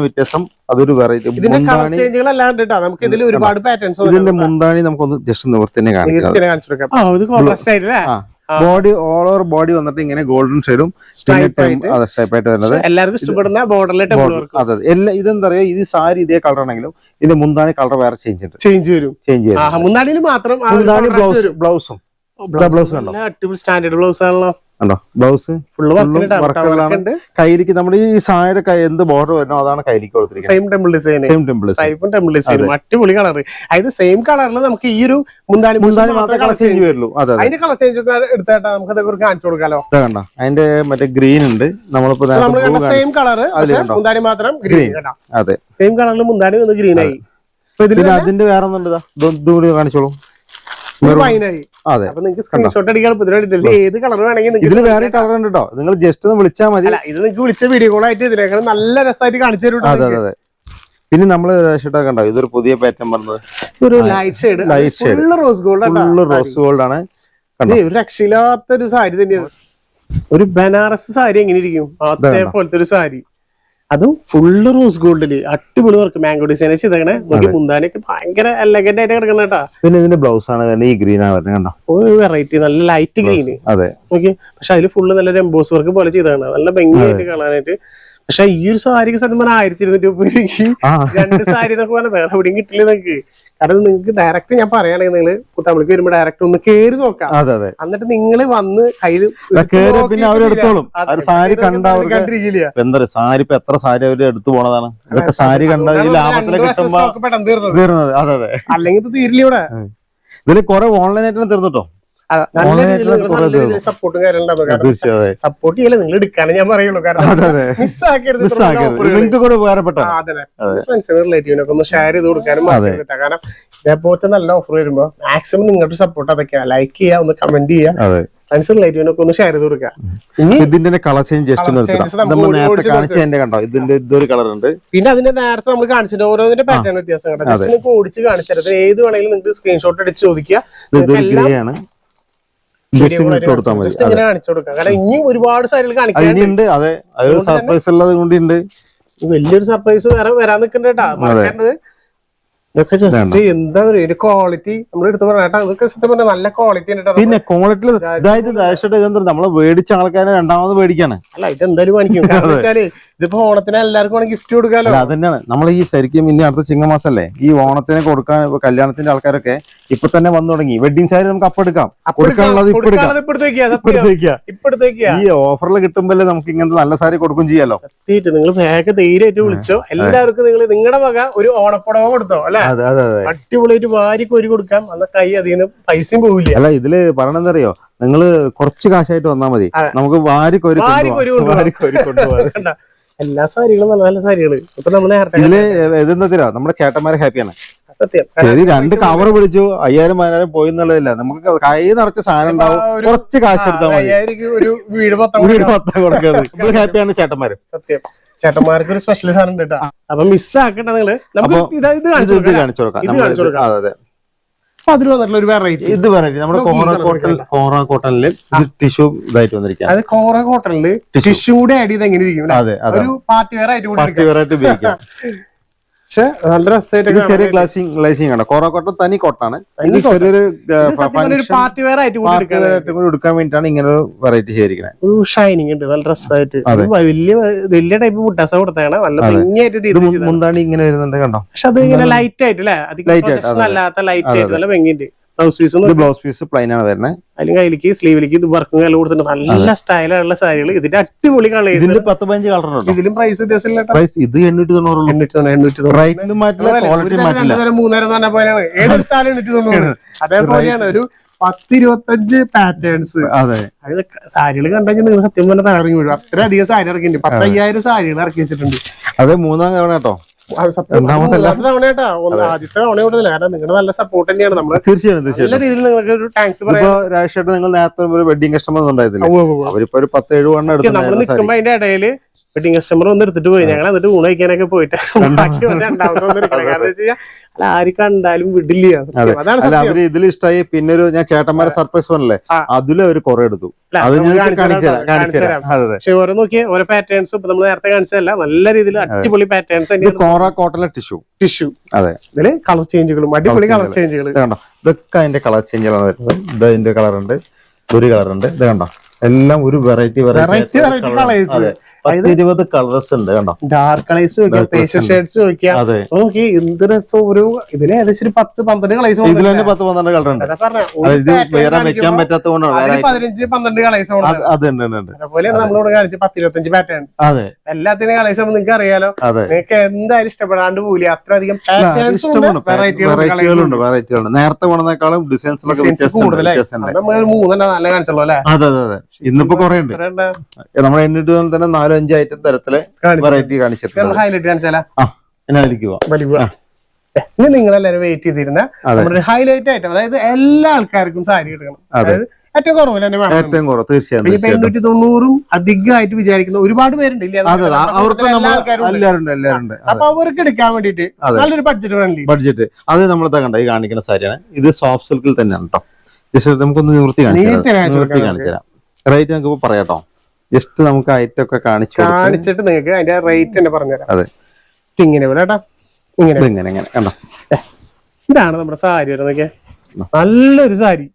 വ്യത്യാസം. അതൊരു വെറൈറ്റി ഇതിന്റെ കളർ മുന്താണി ചേഞ്ചുകൾ അല്ലാണ്ട് കേട്ടോ. നമുക്ക് ഇതിൽ ഒരുപാട് പാറ്റേൺസ് ഇതിന്റെ മുന്താണി നമുക്കൊന്ന് ജസ്റ്റ് നിവർത്തി തന്നെ കാണിക്കാം. ആ ഇത് കോൺട്രാസ്റ്റ് ആയില്ലേ ആ. ബോഡി ഓൾ ഓവർ ബോഡി വന്നിട്ട് ഇങ്ങനെ ഗോൾഡൻ ഷെയ്ഡും ആയിട്ട്. വരുന്നത്. എല്ലാവർക്കും ഇഷ്ടപ്പെടുന്ന ബോർഡറിലെ അതെ. എല്ലാ ഇതെന്താ പറയാ ഇത് സാരി ഇതേ കളർ ആണെങ്കിലും ഇതിന്റെ മുന്താണി കളർ വേറെ ചേഞ്ച് ഉണ്ട്. ചേഞ്ച് വരും. ചേഞ്ച് ചെയ്യും മുന്താണിയിൽ മാത്രം ബ്ലൗസും ബ്ലൗസും ബ്ലൗസ് സ്റ്റാൻഡേർഡ് ബ്ലൗസ് ആണല്ലോ. കണ്ടോ? ബ്ലൗസ്. ഉണ്ട്. കയ്യിലേക്ക് നമ്മുടെ ഈ സാരിയുടെ കൈ എന്ത് ബോർഡർ വരുന്നോ അതാണ് കൈലിക്ക് കൊടുത്തിരിക്കുന്നത്. Same temple design same temple design temple അടിപൊളി കളർ അതായത് സെയിം കളറിൽ നമുക്ക് ഈ ഒരു മുന്താണി മുന്താണി മാത്രമേ കളർ ചേഞ്ച് വരുള്ളൂ. അതെ അതെ. അതിന്റെ കളർ ചേഞ്ച് ഒക്കെ എടുത്തേട്ടാ നമുക്ക് അതൊക്കെ കാണിച്ചു കൊടുക്കാലോ? കണ്ട? അതിന്റെ മറ്റേ ഗ്രീൻ ഉണ്ട്. നമ്മളിപ്പോ സെയിം കളർ? മുന്താണി മാത്രം ഗ്രീൻ. അതെ. സെയിം കളറിൽ മുന്താണി വന്ന് ഗ്രീൻ ആയി. പിന്നെ അതിന്റെ വേറെ ഒന്നുണ്ട് ഇതാ. ഇത് കാണിച്ചോളൂ. അതെ നിങ്ങൾക്ക് സ്ക്രീൻഷോട്ട് അടിക്കാൻ എളുപ്പത്തിന് വേണ്ടിയിട്ടില്ല ഏത് കളർ വേണമെങ്കിൽ ഇതിൽ നിങ്ങൾക്ക് വേറെ കളർ ഉണ്ട്? കേട്ടോ നിങ്ങൾ ജസ്റ്റ് ഒന്ന് വിളിച്ചാൽ മതി. ഇത് നിങ്ങൾക്ക് വിളിച്ച വീഡിയോ കോൾ ആയിട്ട് ഇതിനേക്കാൾ നല്ല രസമായിട്ട് കാണിച്ചു തരും അതെ അതെ അതെ. പിന്നെ നമ്മൾ ഷർട്ട് കണ്ടോ? ഇതൊരു പുതിയ പാറ്റേൺ പറഞ്ഞത് ഒരു light shade rose gold full rose gold ആണ്. ഒരു രക്ഷയില്ലാത്ത ഒരു സാരി തന്നെയാണ്. ഒരു ബനാറസ് സാരി എങ്ങനെ ഇരിക്കും? അതേപോലത്തെ ഒരു സാരി. അതും ഫുള്ള് റോസ് ഗോൾഡിൽ അടിപൊളി വർക്ക് മാംഗോ ഡിസൈൻ ചെയ്തേക്കണേ നോക്കി മുന്താനൊക്കെ ഭയങ്കര എലഗന്റ് ആയിട്ട് കിടക്കണ കേട്ടാ. പിന്നെ ഇതിന്റെ ബ്ലൗസ് ആണ് ഈ ഗ്രീൻ ആണ് കണ്ടോ? ഒരു വെറൈറ്റി നല്ല ലൈറ്റ് ഗ്രീന് അതെ. ഓക്കെ പക്ഷെ അതിൽ ഫുള്ള് നല്ല എംബോസ് വർക്ക് പോലെ ചെയ്തതാണ്. നല്ല ഭംഗിയായിട്ട് കാണാനായിട്ട്. പക്ഷെ ഈ ഒരു സാരിക്ക് സത്യം പറഞ്ഞാൽ ആയിരത്തി ഇരുന്നൂറ്റി മുപ്പത് രണ്ട് സാരി എന്നൊക്കെ പറഞ്ഞാൽ വേറെ എവിടെയും കിട്ടില്ല നിങ്ങൾക്ക് കാരണം നിങ്ങൾക്ക് ഡയറക്റ്റ് ഞാൻ പറയുകയാണെങ്കിൽ നിങ്ങൾ കുത്താമ്പളിക്ക് വരുമ്പോ ഡയറക്റ്റ് ഒന്ന് കേറി നോക്കാം. അതെ അതെ. എന്നിട്ട് നിങ്ങൾ വന്ന് കയ്യിൽ പിന്നെ അവരെടുത്തോളും. അവർ സാരി കണ്ടിരിക്കില്ല. എന്താ സാരി ഇപ്പൊ എത്ര സാരി അവർ എടുത്തു പോണതാണ്? ഇതൊക്കെ സാരി കണ്ട ഈ ലാഭത്തിൽ കിട്ടുമ്പോ തീർന്നത്. അതെ അതെ. അല്ലെങ്കിൽ തീരില്ല ഇവിടെ. ഇതിൽ കുറെ ഓൺലൈൻ ആയിട്ടാണ് തീർന്നിട്ടോ? നല്ല രീതിയിൽ. സപ്പോർട്ടും കാര്യം ഉണ്ടാവും കാരണം സപ്പോർട്ട് നിങ്ങൾ എടുക്കാനേ ഞാൻ പറയുള്ളൂ. കാരണം മിസ്സാക്കരുത് ഫ്രണ്ട്സിന് റിലേറ്റീവിനൊക്കെ ഒന്ന് ഷെയർ ചെയ്ത് കൊടുക്കാനും കാരണം ഇതേപോലത്തെ നല്ല ഓഫർ വരുമ്പോ മാക്സിമം നിങ്ങളുടെ സപ്പോർട്ട് അതൊക്കെയാ. ലൈക്ക് ചെയ്യുക ഒന്ന് കമന്റ് ചെയ്യുക. അതെ. ഫ്രണ്ട്സ് റിലേറ്റീവിനൊക്കെ ഒന്ന് ഷെയർ ചെയ്ത് കൊടുക്കുക. ഇതിന്റെ കളർ ചേഞ്ച് ജസ്റ്റ് നേരത്തെ കണ്ടോ? ഇതിന്റെ ഇതൊരു കളർ ഉണ്ട്. പിന്നെ അതിന്റെ നേരത്തെ നമ്മൾ കാണിച്ചിട്ട് ഓരോന്നിന്റെ പാറ്റേൺ വ്യത്യാസം കണ്ടോ? നിങ്ങൾക്ക് ഓടിച്ച് കാണിച്ചത്. ഏത് വേണമെങ്കിലും നിങ്ങൾക്ക് സ്ക്രീൻഷോട്ട് അടിച്ച് ചോദിക്കുക. ഇനിയും ഒരുപാട് സാരികൾ കാണിക്കാനുണ്ട്. അതെ. സർപ്രൈസ് ഉള്ളത് കൊണ്ടുണ്ട്. വലിയൊരു സർപ്രൈസ് വേറെ വരാൻ നിൽക്കുന്നുണ്ട് കേട്ടാ. മറക്കേണ്ടത് ഇതൊക്കെ ജസ്റ്റ് എന്താ ഒരു ക്വാളിറ്റി നമ്മൾ എടുത്ത് പറയാം ഇതൊക്കെ സത്യം പറഞ്ഞാൽ നല്ല ക്വാളിറ്റി പിന്നെ ക്വാളിറ്റി അതായത് ദാശയുടെ ഇതെന്താ നമ്മൾ മേടിച്ച ആൾക്കാരെ രണ്ടാമത് മേടിക്കാണ് അല്ല ഇതെന്തായാലും കാണിക്കും കാരണം വെച്ചാൽ ഇതിപ്പോ ഓണത്തിന് എല്ലാവർക്കും ഗിഫ്റ്റ് കൊടുക്കാലോ. അതന്നെയാണ്. നമ്മൾ ഈ ശരിക്കും ഇനി അടുത്ത ചിങ്ങമാസല്ലേ ഈ ഓണത്തിന് കൊടുക്കാൻ കല്യാണത്തിന്റെ ആൾക്കാരൊക്കെ ഇപ്പൊ തന്നെ വന്നു തുടങ്ങി. വെഡിങ് സാരി നമുക്ക് അപ്പം എടുക്കാം. കൊടുക്കാനുള്ളത് ഈ ഓഫറിൽ കിട്ടുമ്പോഴേ നമുക്ക് ഇങ്ങനത്തെ നല്ല സാരി കൊടുക്കും ചെയ്യാലോ. നിങ്ങൾ വേഗം ധൈര്യമായിട്ട് വിളിച്ചോ. എല്ലാവർക്കും നിങ്ങൾ നിങ്ങളുടെ വക ഒരു ഓണപ്പുടവ കൊടുത്തോ അല്ലെ? അടിപൊളിയായിട്ട് വാരി കോരി കൊടുക്കാം. അന്ന കൈ അതിന് പൈസയും പോവില്ല. അല്ല ഇതിൽ പറഞ്ഞെന്നറിയോ നിങ്ങൾ കുറച്ച് കാശായിട്ട് വന്നാ മതി. നമുക്ക് വാരി കോരി വാരി കോരി എല്ലാ സാരികളും നല്ല നല്ല സാരികൾ. ഇപ്പൊ നമ്മൾ ഇതിൽ ഇതെന്താ നമ്മുടെ ചേട്ടന്മാരെ ഹാപ്പിയാണ്. സത്യം. ശരി രണ്ട് കവർ പിടിച്ചു അയ്യായിരം പതിനായിരം പോയി എന്നുള്ളതില്ല. നമുക്ക് കൈ നിറച്ച സാധനം ഉണ്ടാവും. കുറച്ച് കാശ് എടുത്താൽ മതി. വീട് പത്താം കൊടുക്കുന്നത് ഹാപ്പിയാണ് ചേട്ടന്മാര്. സത്യം. ചേട്ടന്മാർക്ക് ഒരു സ്പെഷ്യൽ സാധനം ഉണ്ട് കേട്ടോ അപ്പൊ മിസ്സാക്കണ്ട നിങ്ങൾ. നമുക്ക് ഇത് ഇത് ഇത് കാണിച്ചു കൊടുക്കാം. ഇത് കാണിച്ചു കൊടുക്കാം. അതെ അതിൽ വന്നിട്ടുള്ള ഒരു വെറൈറ്റി ഇത് വെറൈറ്റി നമ്മുടെ കോറ കോട്ടൺ കോട്ടണിൽ ടിഷ്യൂ ഇതായിട്ട് വന്നിരിക്കാം അത് കോറ കോട്ടണിൽ ടിഷ്യൂ കൂടെ ആഡ് ചെയ്ത് എങ്ങനെ ഇരിക്കും ഒരു പാർട്ടി വെയർ ആയിട്ട് കൂടി പാർട്ടി വെയർ ആയിട്ട് ഉപയോഗിക്കാം. പക്ഷെ നല്ല രസമായിട്ട് ഇത് ചെറിയ ഗ്ലാസിങ് ഗ്ലേസിംഗ് ആണ് കോറ കോട്ടൺ തനി കോട്ടാണ് ചെറിയൊരു പാർട്ടി വെയർ ആയിട്ട് കൂടി എടുക്കാൻ വേണ്ടിയിട്ടാണ് ഇങ്ങനെ ഒരു വെറൈറ്റി ചെയ്തിരിക്കുന്നത് ഒരു ഷൈനിങ് ഉണ്ട് നല്ല രസമായിട്ട്. വലിയ വലിയ ടൈപ്പ് മുട്ടാസ കൊടുത്താണ് നല്ല. ഭംഗിയായിട്ട് മുന്താണി ഇങ്ങനെ വരുന്നുണ്ട് കണ്ടോ? പക്ഷെ അത് ഇങ്ങനെ ലൈറ്റ് ആയിട്ട് അല്ലേ? അധികം. അല്ലാത്ത ലൈറ്റ് ആയിട്ട് നല്ല ഭംഗിയുണ്ട്. Blouse piece blouse piece plain ആണ് വരുന്നത് അല്ലെങ്കിൽ കയ്യിലേക്ക് സ്ലീവിലേക്ക് ഇത് വർക്കും കാലം കൊടുത്തിട്ടുണ്ട്. നല്ല സ്റ്റൈലുള്ള സാരികൾ ഇതിന്റെ അടിപൊളി കളേഴ്സ് ഇതിന്റെ പത്ത് പതിനഞ്ച് കളർ ഉണ്ടോ? ഇതിലും പ്രൈസ് വ്യത്യാസമില്ല പ്രൈസ് ഇത് എണ്ണൂറ്റി തൊണ്ണൂറ്, എണ്ണൂറ്റി തൊണ്ണൂറ്. മാറ്റില്ല ക്വാളിറ്റി മാറ്റില്ല. മൂന്നേരം തന്നെ പോലെയാണ്. ഏതെടുത്താലും എണ്ണൂറ്റി തൊണ്ണൂറ്. അതേപോലെയാണ് ഒരു പത്ത് ഇരുപത്തഞ്ച് പാറ്റേൺസ് അതെ. അത് സാരികൾ കണ്ടെങ്കിൽ നിങ്ങൾ സത്യം പറഞ്ഞാൽ തകർന്നു വീഴും. അത്രയധികം സാരി ഇറക്കിയിട്ടുണ്ട്. പത്തയ്യായിരം സാരികൾ ഇറക്കി വെച്ചിട്ടുണ്ട്. അത് മൂന്നാം തവണ കേട്ടോ. അത് സത്യം രണ്ടാമതല്ല. മൂന്നാമത്തെ തവണ കേട്ടാ ഒന്ന് ആദ്യത്തെ തവണ കൂടുതൽ കാരണം നിങ്ങളുടെ നല്ല സപ്പോർട്ട് തന്നെയാണ് നമ്മൾ തീർച്ചയായും നല്ല രീതിയിൽ നിങ്ങൾക്ക് ഒരു താങ്ക്സ് നിങ്ങൾ നേരത്തെ ഒരു വെഡിങ് കസ്റ്റമർ ഉണ്ടായിരുന്നില്ല. അവരിപ്പോ ഒരു പത്ത് വണ്ണം എടുത്തു നമ്മൾ നിൽക്കുമ്പോ അതിന്റെ ഇടയിൽ വെഡിങ് കസ്റ്റമർ ഒന്ന് എടുത്തിട്ട് പോയി. ഞങ്ങൾ എന്നിട്ട് ഊണ് കഴിക്കാനൊക്കെ പോയിട്ട്. ബാക്കി രണ്ടാമത്തെ ഒന്ന് എടുക്കണം കാരണം വെച്ച് കഴിഞ്ഞാൽ അല്ല ആര് കണ്ടാലും വിടില്ല. അതാണ് അവർ ഇതിൽ ഇഷ്ടമായി പിന്നെ ഒരു ഞാൻ ചേട്ടന്മാരെ സർപ്രൈസ് പറഞ്ഞല്ലേ. അതിലും അവർ കുറെ എടുത്തു. പക്ഷെ ഓരോ നോക്കിയേ ഓരോ പാറ്റേൺസ് ഇപ്പൊ നമ്മൾ നേരത്തെ കാണിച്ചതല്ല. നല്ല രീതിയിൽ അടിപൊളി പാറ്റേൺസ് കോറ കോട്ടലെ ടിഷ്യൂ. ടിഷ്യൂ. അതെ. ഇതിൽ കളർ ചേഞ്ചുകളും അടിപൊളി കളർ ചേഞ്ചുകൾ കണ്ടോ? ഇതൊക്കെ അതിന്റെ കളർ ചേഞ്ചുകളാണ് വരുന്നത്. ഇത് അതിന്റെ കളർ ഉണ്ട്. ഒരു കളർ ഉണ്ട്. ഇത് കണ്ടോ? എല്ലാം ഒരു വെറൈറ്റി വെറൈറ്റി കളേഴ്സ് ഇരുപത് കളേഴ്സ് ഉണ്ട് കണ്ടോ? ഡാർക്ക് കളേഴ്സ് നോക്കിയാൽ പേസ്റ്റൽ. ഷെയ്ഡ്സ് നോക്കിയാൽ നോക്കി എന്ത് രസം ഒരു ഇതിന് ഏകദേശം ഒരു പത്ത് പന്ത്രണ്ട് കളേഴ്സ് ഇതിൽ തന്നെ പത്ത് പന്ത്രണ്ട് കളർ ഉണ്ട്. വേറെ വെക്കാൻ പറ്റാത്ത കൊണ്ടാണ്. പതിനഞ്ച് പന്ത്രണ്ട് കളേഴ്സ് അതുപോലെ നമ്മളോട് കാണിച്ച് പത്ത് ഇരുപത്തഞ്ച് പാറ്റേൺ അതെ. എല്ലാത്തിനും കളേഴ്സ് നിങ്ങൾക്ക് അറിയാലോ. നിങ്ങൾക്ക് എന്തായാലും ഇഷ്ടപ്പെടാണ്ട് പോലെ അത്രയധികം വെറൈറ്റികളുണ്ട് വെറൈറ്റികളുണ്ട് നേരത്തെ കൊണ്ടതിനേക്കാളും ഡിസൈൻസ് കൂടുതലായി നമ്മൾ മൂന്നെണ്ണം നല്ല കാണിച്ചുള്ളൂ അല്ലെ? അതെ അതെ അതെ. ഇന്നിപ്പോ കുറെ ഉണ്ട്. നമ്മൾ എണ്ണിട്ട് തന്നെ നാലോ അഞ്ചോ ഐറ്റം തരത്തിൽ വെറൈറ്റി കാണിച്ചിട്ടുണ്ട്. ഹൈലൈറ്റ് കാണിച്ചാലാ? വലിയ നിങ്ങളെല്ലാരും വെയിറ്റ് ചെയ്തിരുന്ന നമ്മുടെ ഹൈലൈറ്റ് ആയിട്ട് അതായത് എല്ലാ ആൾക്കാർക്കും സാരി എടുക്കണം അതെ. അതായത് ഏറ്റവും കുറവ് ഏറ്റവും കുറവ് തീർച്ചയായും എണ്ണൂറ്റി തൊണ്ണൂറും അധികമായിട്ട് വിചാരിക്കുന്ന ഒരുപാട് പേരുണ്ട് അപ്പൊ അവർക്ക് എടുക്കാൻ വേണ്ടിട്ട് നല്ലൊരു ബഡ്ജറ്റ് വേണ്ടി ബഡ്ജറ്റ് അത് നമ്മളത്തെ കണ്ട ഈ കാണിക്കുന്ന സാരിയാണ്. ഇത് സോഫ്റ്റ് സിൽക്കിൽ തന്നെയാണ് കേട്ടോ ജസ്റ്റ് നമുക്കൊന്ന് നിവൃത്തി കാണിച്ചു നിവൃത്തി കാണിച്ചു തരാം. റേറ്റ് നമുക്ക് പറയാട്ടോ ജസ്റ്റ് നമുക്ക് ഐറ്റം ഒക്കെ കാണിച്ചു കാണിച്ചിട്ട് നിങ്ങൾക്ക് അതിന്റെ റേറ്റ് തന്നെ പറഞ്ഞുതരാം. അതെ. ഇങ്ങനെ പോലെ കേട്ടോ. ഇങ്ങനെ. ഇതിങ്ങനെ ഇങ്ങനെ കണ്ടോ? ഇതാണ് നമ്മുടെ സാരി വരുന്നത് നല്ലൊരു സാരി.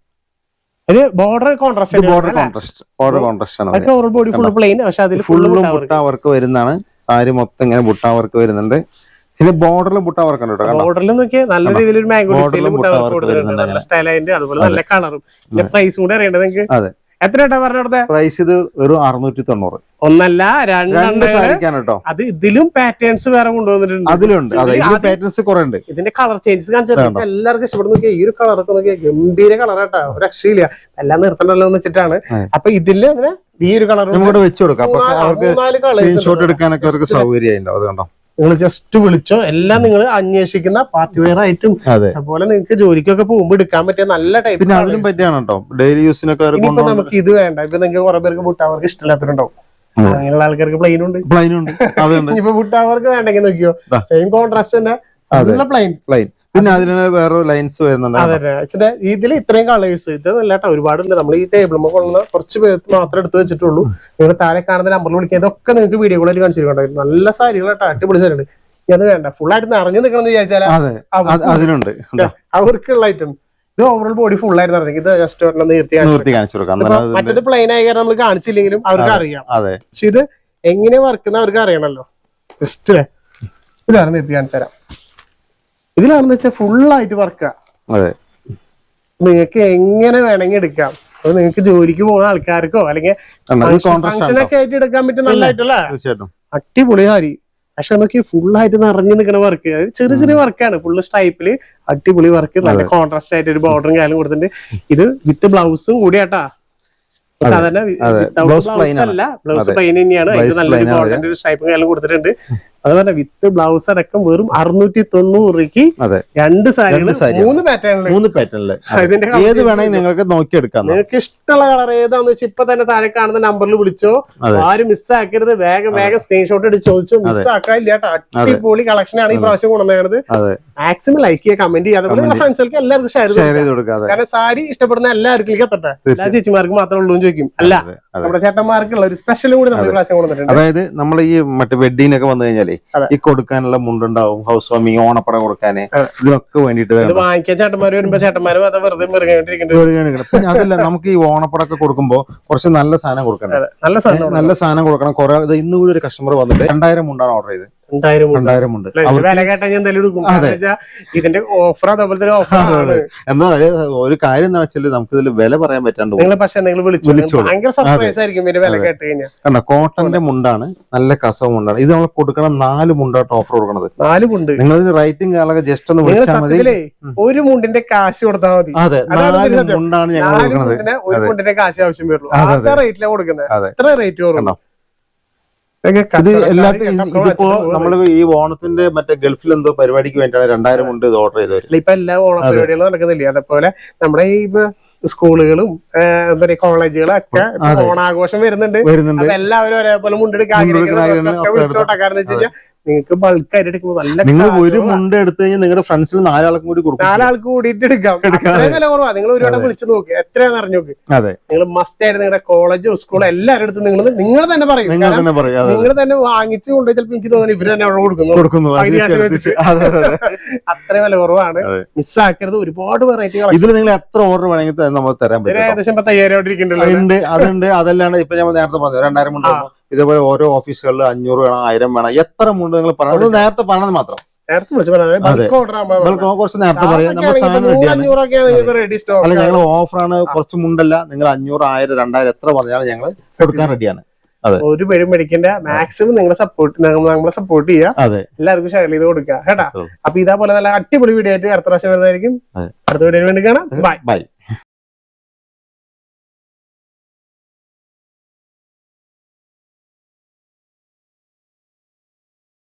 ഒരു border contrast border contrast border contrast ആണ് ഓവർ ബോഡി ഫുൾ പ്ലെയിൻ പക്ഷെ അതിൽ ഫുള്ള് ബുട്ട വർക്ക് വരുന്നതാണ്. സാരി മൊത്തം ഇങ്ങനെ ബുട്ടാ വർക്ക് വരുന്നുണ്ട്. പിന്നെ ബോർഡറിൽ ബുട്ടാ വർക്ക് ഉണ്ട് ബോർഡറിൽ നോക്കിയാൽ നല്ല രീതിയിൽ ഒരു മാംഗോ ഡിസൈനിൽ ബുട്ട വർക്ക് കൊടുത്തിട്ടുണ്ട്. നല്ല സ്റ്റൈലായിട്ട് അതുപോലെ നല്ല കളറും പ്രൈസും കൂടെ അറിയേണ്ടത് നിങ്ങൾക്ക് അതെ. എത്ര പറഞ്ഞോടത്തെ പ്രൈസ് ഇത് ഒരു അറുന്നൂറ്റി തൊണ്ണൂറ്. ഒന്നല്ല രണ്ട് രണ്ടെണ്ണങ്ങൾ സാരിക്കാണ് കേട്ടോ. അത് ഇതിലും പാറ്റേൺസ് വേറെ കൊണ്ടുവന്നിട്ടുണ്ട്. അതിലുണ്ട്. പാറ്റേൺസ് കുറെ ഉണ്ട് ഇതിന്റെ കളർ ചേഞ്ചസ് കാണിച്ചാൽ എല്ലാവർക്കും ഇഷ്ടപ്പെടുന്ന ഈ ഒരു കളറൊക്കെ നോക്കിയാൽ ഗംഭീര കളറാട്ടാ ഒരു രക്ഷയില്ല. എല്ലാം നിർത്തണ്ടല്ലോ എന്ന് വെച്ചിട്ടാണ്. അപ്പൊ ഇതിൽ ഈ ഒരു കളർ നമുക്കിവിടെ വെച്ചു കൊടുക്കാം. അവർക്ക് സൗകര്യം എടുക്കാനൊക്കെ അവർക്ക് കണ്ടോ? നിങ്ങൾ ജസ്റ്റ് വിളിച്ചോ എല്ലാം നിങ്ങൾ അന്വേഷിക്കുന്ന പാർട്ടി വെയർ ആയിട്ടും അതുപോലെ നിങ്ങൾക്ക് ജോലിക്കൊക്കെ പോകുമ്പോൾ എടുക്കാൻ പറ്റിയ നല്ല ടൈപ്പ് പിന്നെ അതിലും പറ്റിയാണ് കേട്ടോ. ഡെയിലി യൂസിനൊക്കെ ഇനിയിപ്പോ നമുക്ക് ഇത് വേണ്ട. ഇപ്പൊ നിങ്ങൾക്ക് കുറെ പേർക്ക് ബുട്ടാവർക്ക് ഇഷ്ടമില്ലാത്തവരുണ്ടാവും. അങ്ങനെയുള്ള ആൾക്കാർക്ക് പ്ലെയിൻ ഉണ്ട്. പ്ലെയിൻ ഉണ്ട്. ഇപ്പൊ മുട്ടാവർക്ക് ബുട്ടാവർക്ക് വേണ്ടെങ്കിൽ നോക്കിയോ സെയിം കോൺട്രാസ്റ്റ് തന്നെ. പ്ലെയിൻ പ്ലെയിൻ പിന്നെ അതിന് വേറെ ലൈൻസ് വരുന്നുണ്ട്. ഇതിൽ ഇത്രയും കളേഴ്സ് ഇത് നല്ല കേട്ടോ ഒരുപാടുണ്ട്. നമ്മൾ ഈ ടേബിൾ കൊള്ളുന്ന കുറച്ച് പേർക്ക് മാത്രം എടുത്തു വെച്ചിട്ടുള്ളൂ. നിങ്ങൾ താഴെ കാണുന്ന നമ്പറിൽ വിളിക്കുക ഇതൊക്കെ നിങ്ങൾക്ക് വീഡിയോ കൂടെ കാണിച്ചു തരുന്നുണ്ട്. നല്ല സാരികൾ കേട്ടോ അടിപൊളി സാരി അത് വേണ്ട ഫുൾ ആയിട്ട് നിറഞ്ഞു നിൽക്കണം എന്ന് വിചാരിച്ചാൽ അതെ അത് അതിനുണ്ട് അവർക്കുള്ള ഐറ്റം ഇത് ഓവറോൾ ബോഡി ഫുൾ ആയിട്ട് നിറഞ്ഞു. ഇത് ജസ്റ്റ് ഒരെണ്ണം നിർത്തി കാണിച്ചു. കൊടുക്കാം. മറ്റേത് പ്ലെയിൻ ആയി കാരണം നമ്മൾ കാണിച്ചില്ലെങ്കിലും അവർക്ക് അറിയാം പക്ഷെ ഇത് എങ്ങനെ വർക്ക് അവർക്ക് അറിയണല്ലോ ജസ്റ്റ് ഇതാണ് നിർത്തി കാണിച്ചു തരാം. ഇതിലാണെന്ന് വെച്ചാൽ ഫുൾ ആയിട്ട് വർക്കാ അതെ. നിങ്ങൾക്ക് എങ്ങനെ വേണമെങ്കിൽ എടുക്കാം. അത് നിങ്ങൾക്ക് ജോലിക്ക് പോകുന്ന ആൾക്കാർക്കോ അല്ലെങ്കിൽ ഫംഗ്ഷനൊക്കെ ആയിട്ട് എടുക്കാൻ പറ്റും നല്ലതായിട്ടല്ലേ തീർച്ചയായിട്ടും. അടിപൊളി സാരി. പക്ഷെ നോക്കി ഫുൾ ആയിട്ട് നിറഞ്ഞു നിൽക്കുന്ന വർക്ക് ചെറിയ ചെറിയ വർക്കാണ് ഫുള്ള് സ്റ്റൈപ്പിൽ അടിപൊളി വർക്ക് നല്ല കോൺട്രാസ്റ്റ് ആയിട്ട് ഒരു ബോർഡറും കാര്യം കൊടുത്തിട്ടുണ്ട്. ഇത് വിത്ത് ബ്ലൗസും കൂടിയാട്ടാ സാധാരണ ബ്ലൗസ് അല്ല. ബ്ലൗസ് പ്ലെയിൻ തന്നെയാണ്. അതിന് നല്ലൊരു ബോർഡറിന്റെ ഒരു സ്ട്രൈപ്പും കാര്യം കൊടുത്തിട്ടുണ്ട്. അതുപോലെ വിത്ത് ബ്ലൗസ് അടക്കം വെറും അറുന്നൂറ്റി തൊണ്ണൂറ് രൂപയ്ക്ക് രണ്ട് സാരികൾ മൂന്ന് പാറ്റേണിൽ മൂന്ന് പാറ്റേണിൽ ഇതിന്റെ ഏത് വേണമെങ്കിൽ നിങ്ങൾക്ക് നോക്കിയെടുക്കാം നിങ്ങൾക്ക് ഇഷ്ടമുള്ള കളർ ഏതാന്ന് വെച്ചാൽ ഇപ്പൊ തന്നെ താഴെ കാണുന്ന നമ്പറിൽ വിളിച്ചോ. ആരും മിസ്സാക്കരുത് വേഗം വേഗം സ്ക്രീൻഷോട്ട് എടുത്ത് ചോദിച്ചോ. മിസ്സാക്കാനില്ല അടിപൊളി കളക്ഷൻ ആണ് ഈ പ്രാവശ്യം കൊണ്ടുവന്നത് മാക്സിമം ലൈക്ക് ചെയ്യുക കമന്റ് ചെയ്യുക. അതുപോലെ ഫ്രണ്ട്സുകൾക്ക് എല്ലാവർക്കും ഷെയർ ചെയ്ത് കൊടുക്കാം കാരണം സാരി ഇഷ്ടപ്പെടുന്ന എല്ലാവർക്കും എത്തട്ടെ എല്ലാ ചേച്ചിമാർക്ക് മാത്രമേ ഉള്ളൂ ചോദിക്കും. അല്ല നമ്മുടെ ചേട്ടന്മാർക്കുള്ള ഒരു സ്പെഷ്യലും കൂടി നമ്മൾ പ്രാവശ്യം കൊണ്ടുവന്നിട്ടുണ്ട്. അതായത് നമ്മൾ ഈ മറ്റേ വെഡിങ്ങിനൊക്കെ വന്നു കഴിഞ്ഞാലേ അതെ. ഈ കൊടുക്കാനുള്ള മുണ്ടുണ്ടാവും ഹൗസ് വാമിങ് ഓണപ്പട കൊടുക്കാന്. ഇതിനൊക്കെ വേണ്ടിട്ട് വാങ്ങിക്കാൻ ചേട്ടന്മാര് വരുമ്പോ ചേട്ടന്മാര് അത് വെറുതെ അതല്ല നമുക്ക് ഈ ഓണപ്പടൊക്കെ കൊടുക്കുമ്പോ കുറച്ച് നല്ല സാധനം കൊടുക്കണം. നല്ല സാധനം നല്ല സാധനം കൊടുക്കണം. കുറെ ഇന്നുകൂടി ഇന്ന് കൂടി ഒരു കസ്റ്റമർ വന്നിട്ട് രണ്ടായിരം മുണ്ടാണ് ഓർഡർ ചെയ്ത് ഉണ്ട്. രണ്ടായിരം എടുക്കും. ഇതിന്റെ ഓഫർ അതേപോലെ ഓഫർ ആണ്. ഒരു കാര്യം എന്താ വെച്ചാൽ നമുക്ക് ഇതിൽ വില പറയാൻ പറ്റാണ്ട് നിങ്ങൾ പക്ഷെ നിങ്ങൾ വിളിച്ചു. ഭയങ്കര സർപ്രൈസ് ആയിരിക്കും ഇതിന്റെ വില കേട്ട് കഴിഞ്ഞാൽ കണ്ട കോട്ടന്റെ മുണ്ടാണ് നല്ല കസവ് മുണ്ടാണ്. ഇത് നമ്മൾ കൊടുക്കണം നാല് മുണ്ടായിട്ട് ഓഫർ കൊടുക്കണത്. നാല് മുണ്ട്. നിങ്ങൾ ഇതിന് റൈറ്റിംഗ് കാലൊക്കെ ജസ്റ്റ് ഒന്ന് വിളിച്ചാൽ മതി. ഒരു മുണ്ടിന്റെ കാശ് കൊടുത്താൽ മതി. അതെ നാല് മുണ്ടാണ് ഞങ്ങൾ കൊടുക്കുന്നത് ഒരു മുണ്ടിന്റെ കാശ് ആവശ്യം വരുള്ളൂ. റേറ്റിലാണ് കൊടുക്കുന്നത്. അതെ. എത്ര റേറ്റ് കൊടുക്കണം? ഇത് എല്ലാത്തിനും ഇതിപ്പോ നമ്മൾ ഈ ഓണത്തിന്റെ മറ്റേ ഗൾഫിൽ എന്തോ പരിപാടിക്ക് വേണ്ടിയാണ് രണ്ടായിരം ഉണ്ട് ഇത് ഓർഡർ ചെയ്തത് ഇപ്പൊ എല്ലാ ഓണ പരിപാടികളും നടക്കുന്നില്ലേ? അതേപോലെ നമ്മുടെ ഈ സ്കൂളുകളും എന്താ പറയുക കോളേജുകളും ഒക്കെ ഓണാഘോഷം വരുന്നുണ്ട്. എല്ലാവരും ഒരേപോലെ മുണ്ടെടുക്കാൻ മുണ്ടെടുക്കാൻ നിങ്ങൾക്ക് ബൾക്കായിട്ട് എടുക്കുമ്പോൾ നല്ല നിങ്ങൾ ഒരു. മുണ്ട് എടുത്തു കഴിഞ്ഞാൽ നിങ്ങളുടെ ഫ്രണ്ട്സിന് നാലാൾക്കും കൂടി കൊടുക്കും. നാലാൾക്ക് കൂടിയിട്ട് എടുക്കാം. വില കുറവാ. നിങ്ങൾ ഒരു വട്ടം വിളിച്ചു നോക്ക്. എത്രയാന്ന് അറിഞ്ഞു നോക്ക്. അതെ. നിങ്ങൾ മസ്റ്റ് ആയിട്ട് നിങ്ങളുടെ കോളേജും സ്കൂളും എല്ലാവരുടെ അടുത്ത് നിങ്ങൾ നിങ്ങൾ തന്നെ പറയും. നിങ്ങൾ തന്നെ പറയും. നിങ്ങൾ തന്നെ വാങ്ങിച്ചു കൊണ്ട് ചിലപ്പോൾ എനിക്ക് തോന്നുന്നു ഇവർ തന്നെ അവിടെ കൊടുക്കുന്നു. കൊടുക്കുന്നു. അത്ര വില കുറവാണ്. മിസ്സാക്കരുത് ഒരുപാട് വെറൈറ്റി ഇതിൽ നിങ്ങൾ എത്ര ഓർഡർ വേണമെങ്കിൽ നമ്മൾ തരാൻ പറ്റും. ഏകദേശം പത്തയ്യായിരം ഉണ്ട് അതുണ്ട് അതല്ലാണ്ട് ഇപ്പൊ ഞാൻ നേരത്തെ പറഞ്ഞു രണ്ടായിരം മുണ്ട് ആ. ഇതേപോലെ ഓരോ ഓഫീസുകളിൽ അഞ്ഞൂറ് വേണം ആയിരം വേണം എത്ര മുണ്ട് നിങ്ങൾ പറഞ്ഞത് നേരത്തെ പറഞ്ഞത്. മാത്രം കുറച്ച് നേരത്തെ പറയാം. നമ്മൾ സാധനം അല്ല ഞങ്ങൾ ഓഫറാണ് കുറച്ച് മുണ്ടല്ല. നിങ്ങൾ അഞ്ഞൂറ് ആയിരം രണ്ടായിരം എത്ര പറഞ്ഞാലും ഞങ്ങൾ കൊടുക്കാൻ റെഡിയാണ് ഒരു പേരും മേടിക്കേണ്ട. മാക്സിമം നിങ്ങളെ സപ്പോർട്ട് നമ്മളെ സപ്പോർട്ട് ചെയ്യുക എല്ലാവർക്കും ഷെയർ ചെയ്ത് കൊടുക്കുക കേട്ടാ. അപ്പൊ ഇതേപോലെ നല്ല അടിപൊളി വീഡിയോ ആയിട്ട് അടുത്ത പ്രാവശ്യം വരുന്നതായിരിക്കും. അടുത്ത വീഡിയോ വേണ്ടി കാണാം. Bye bye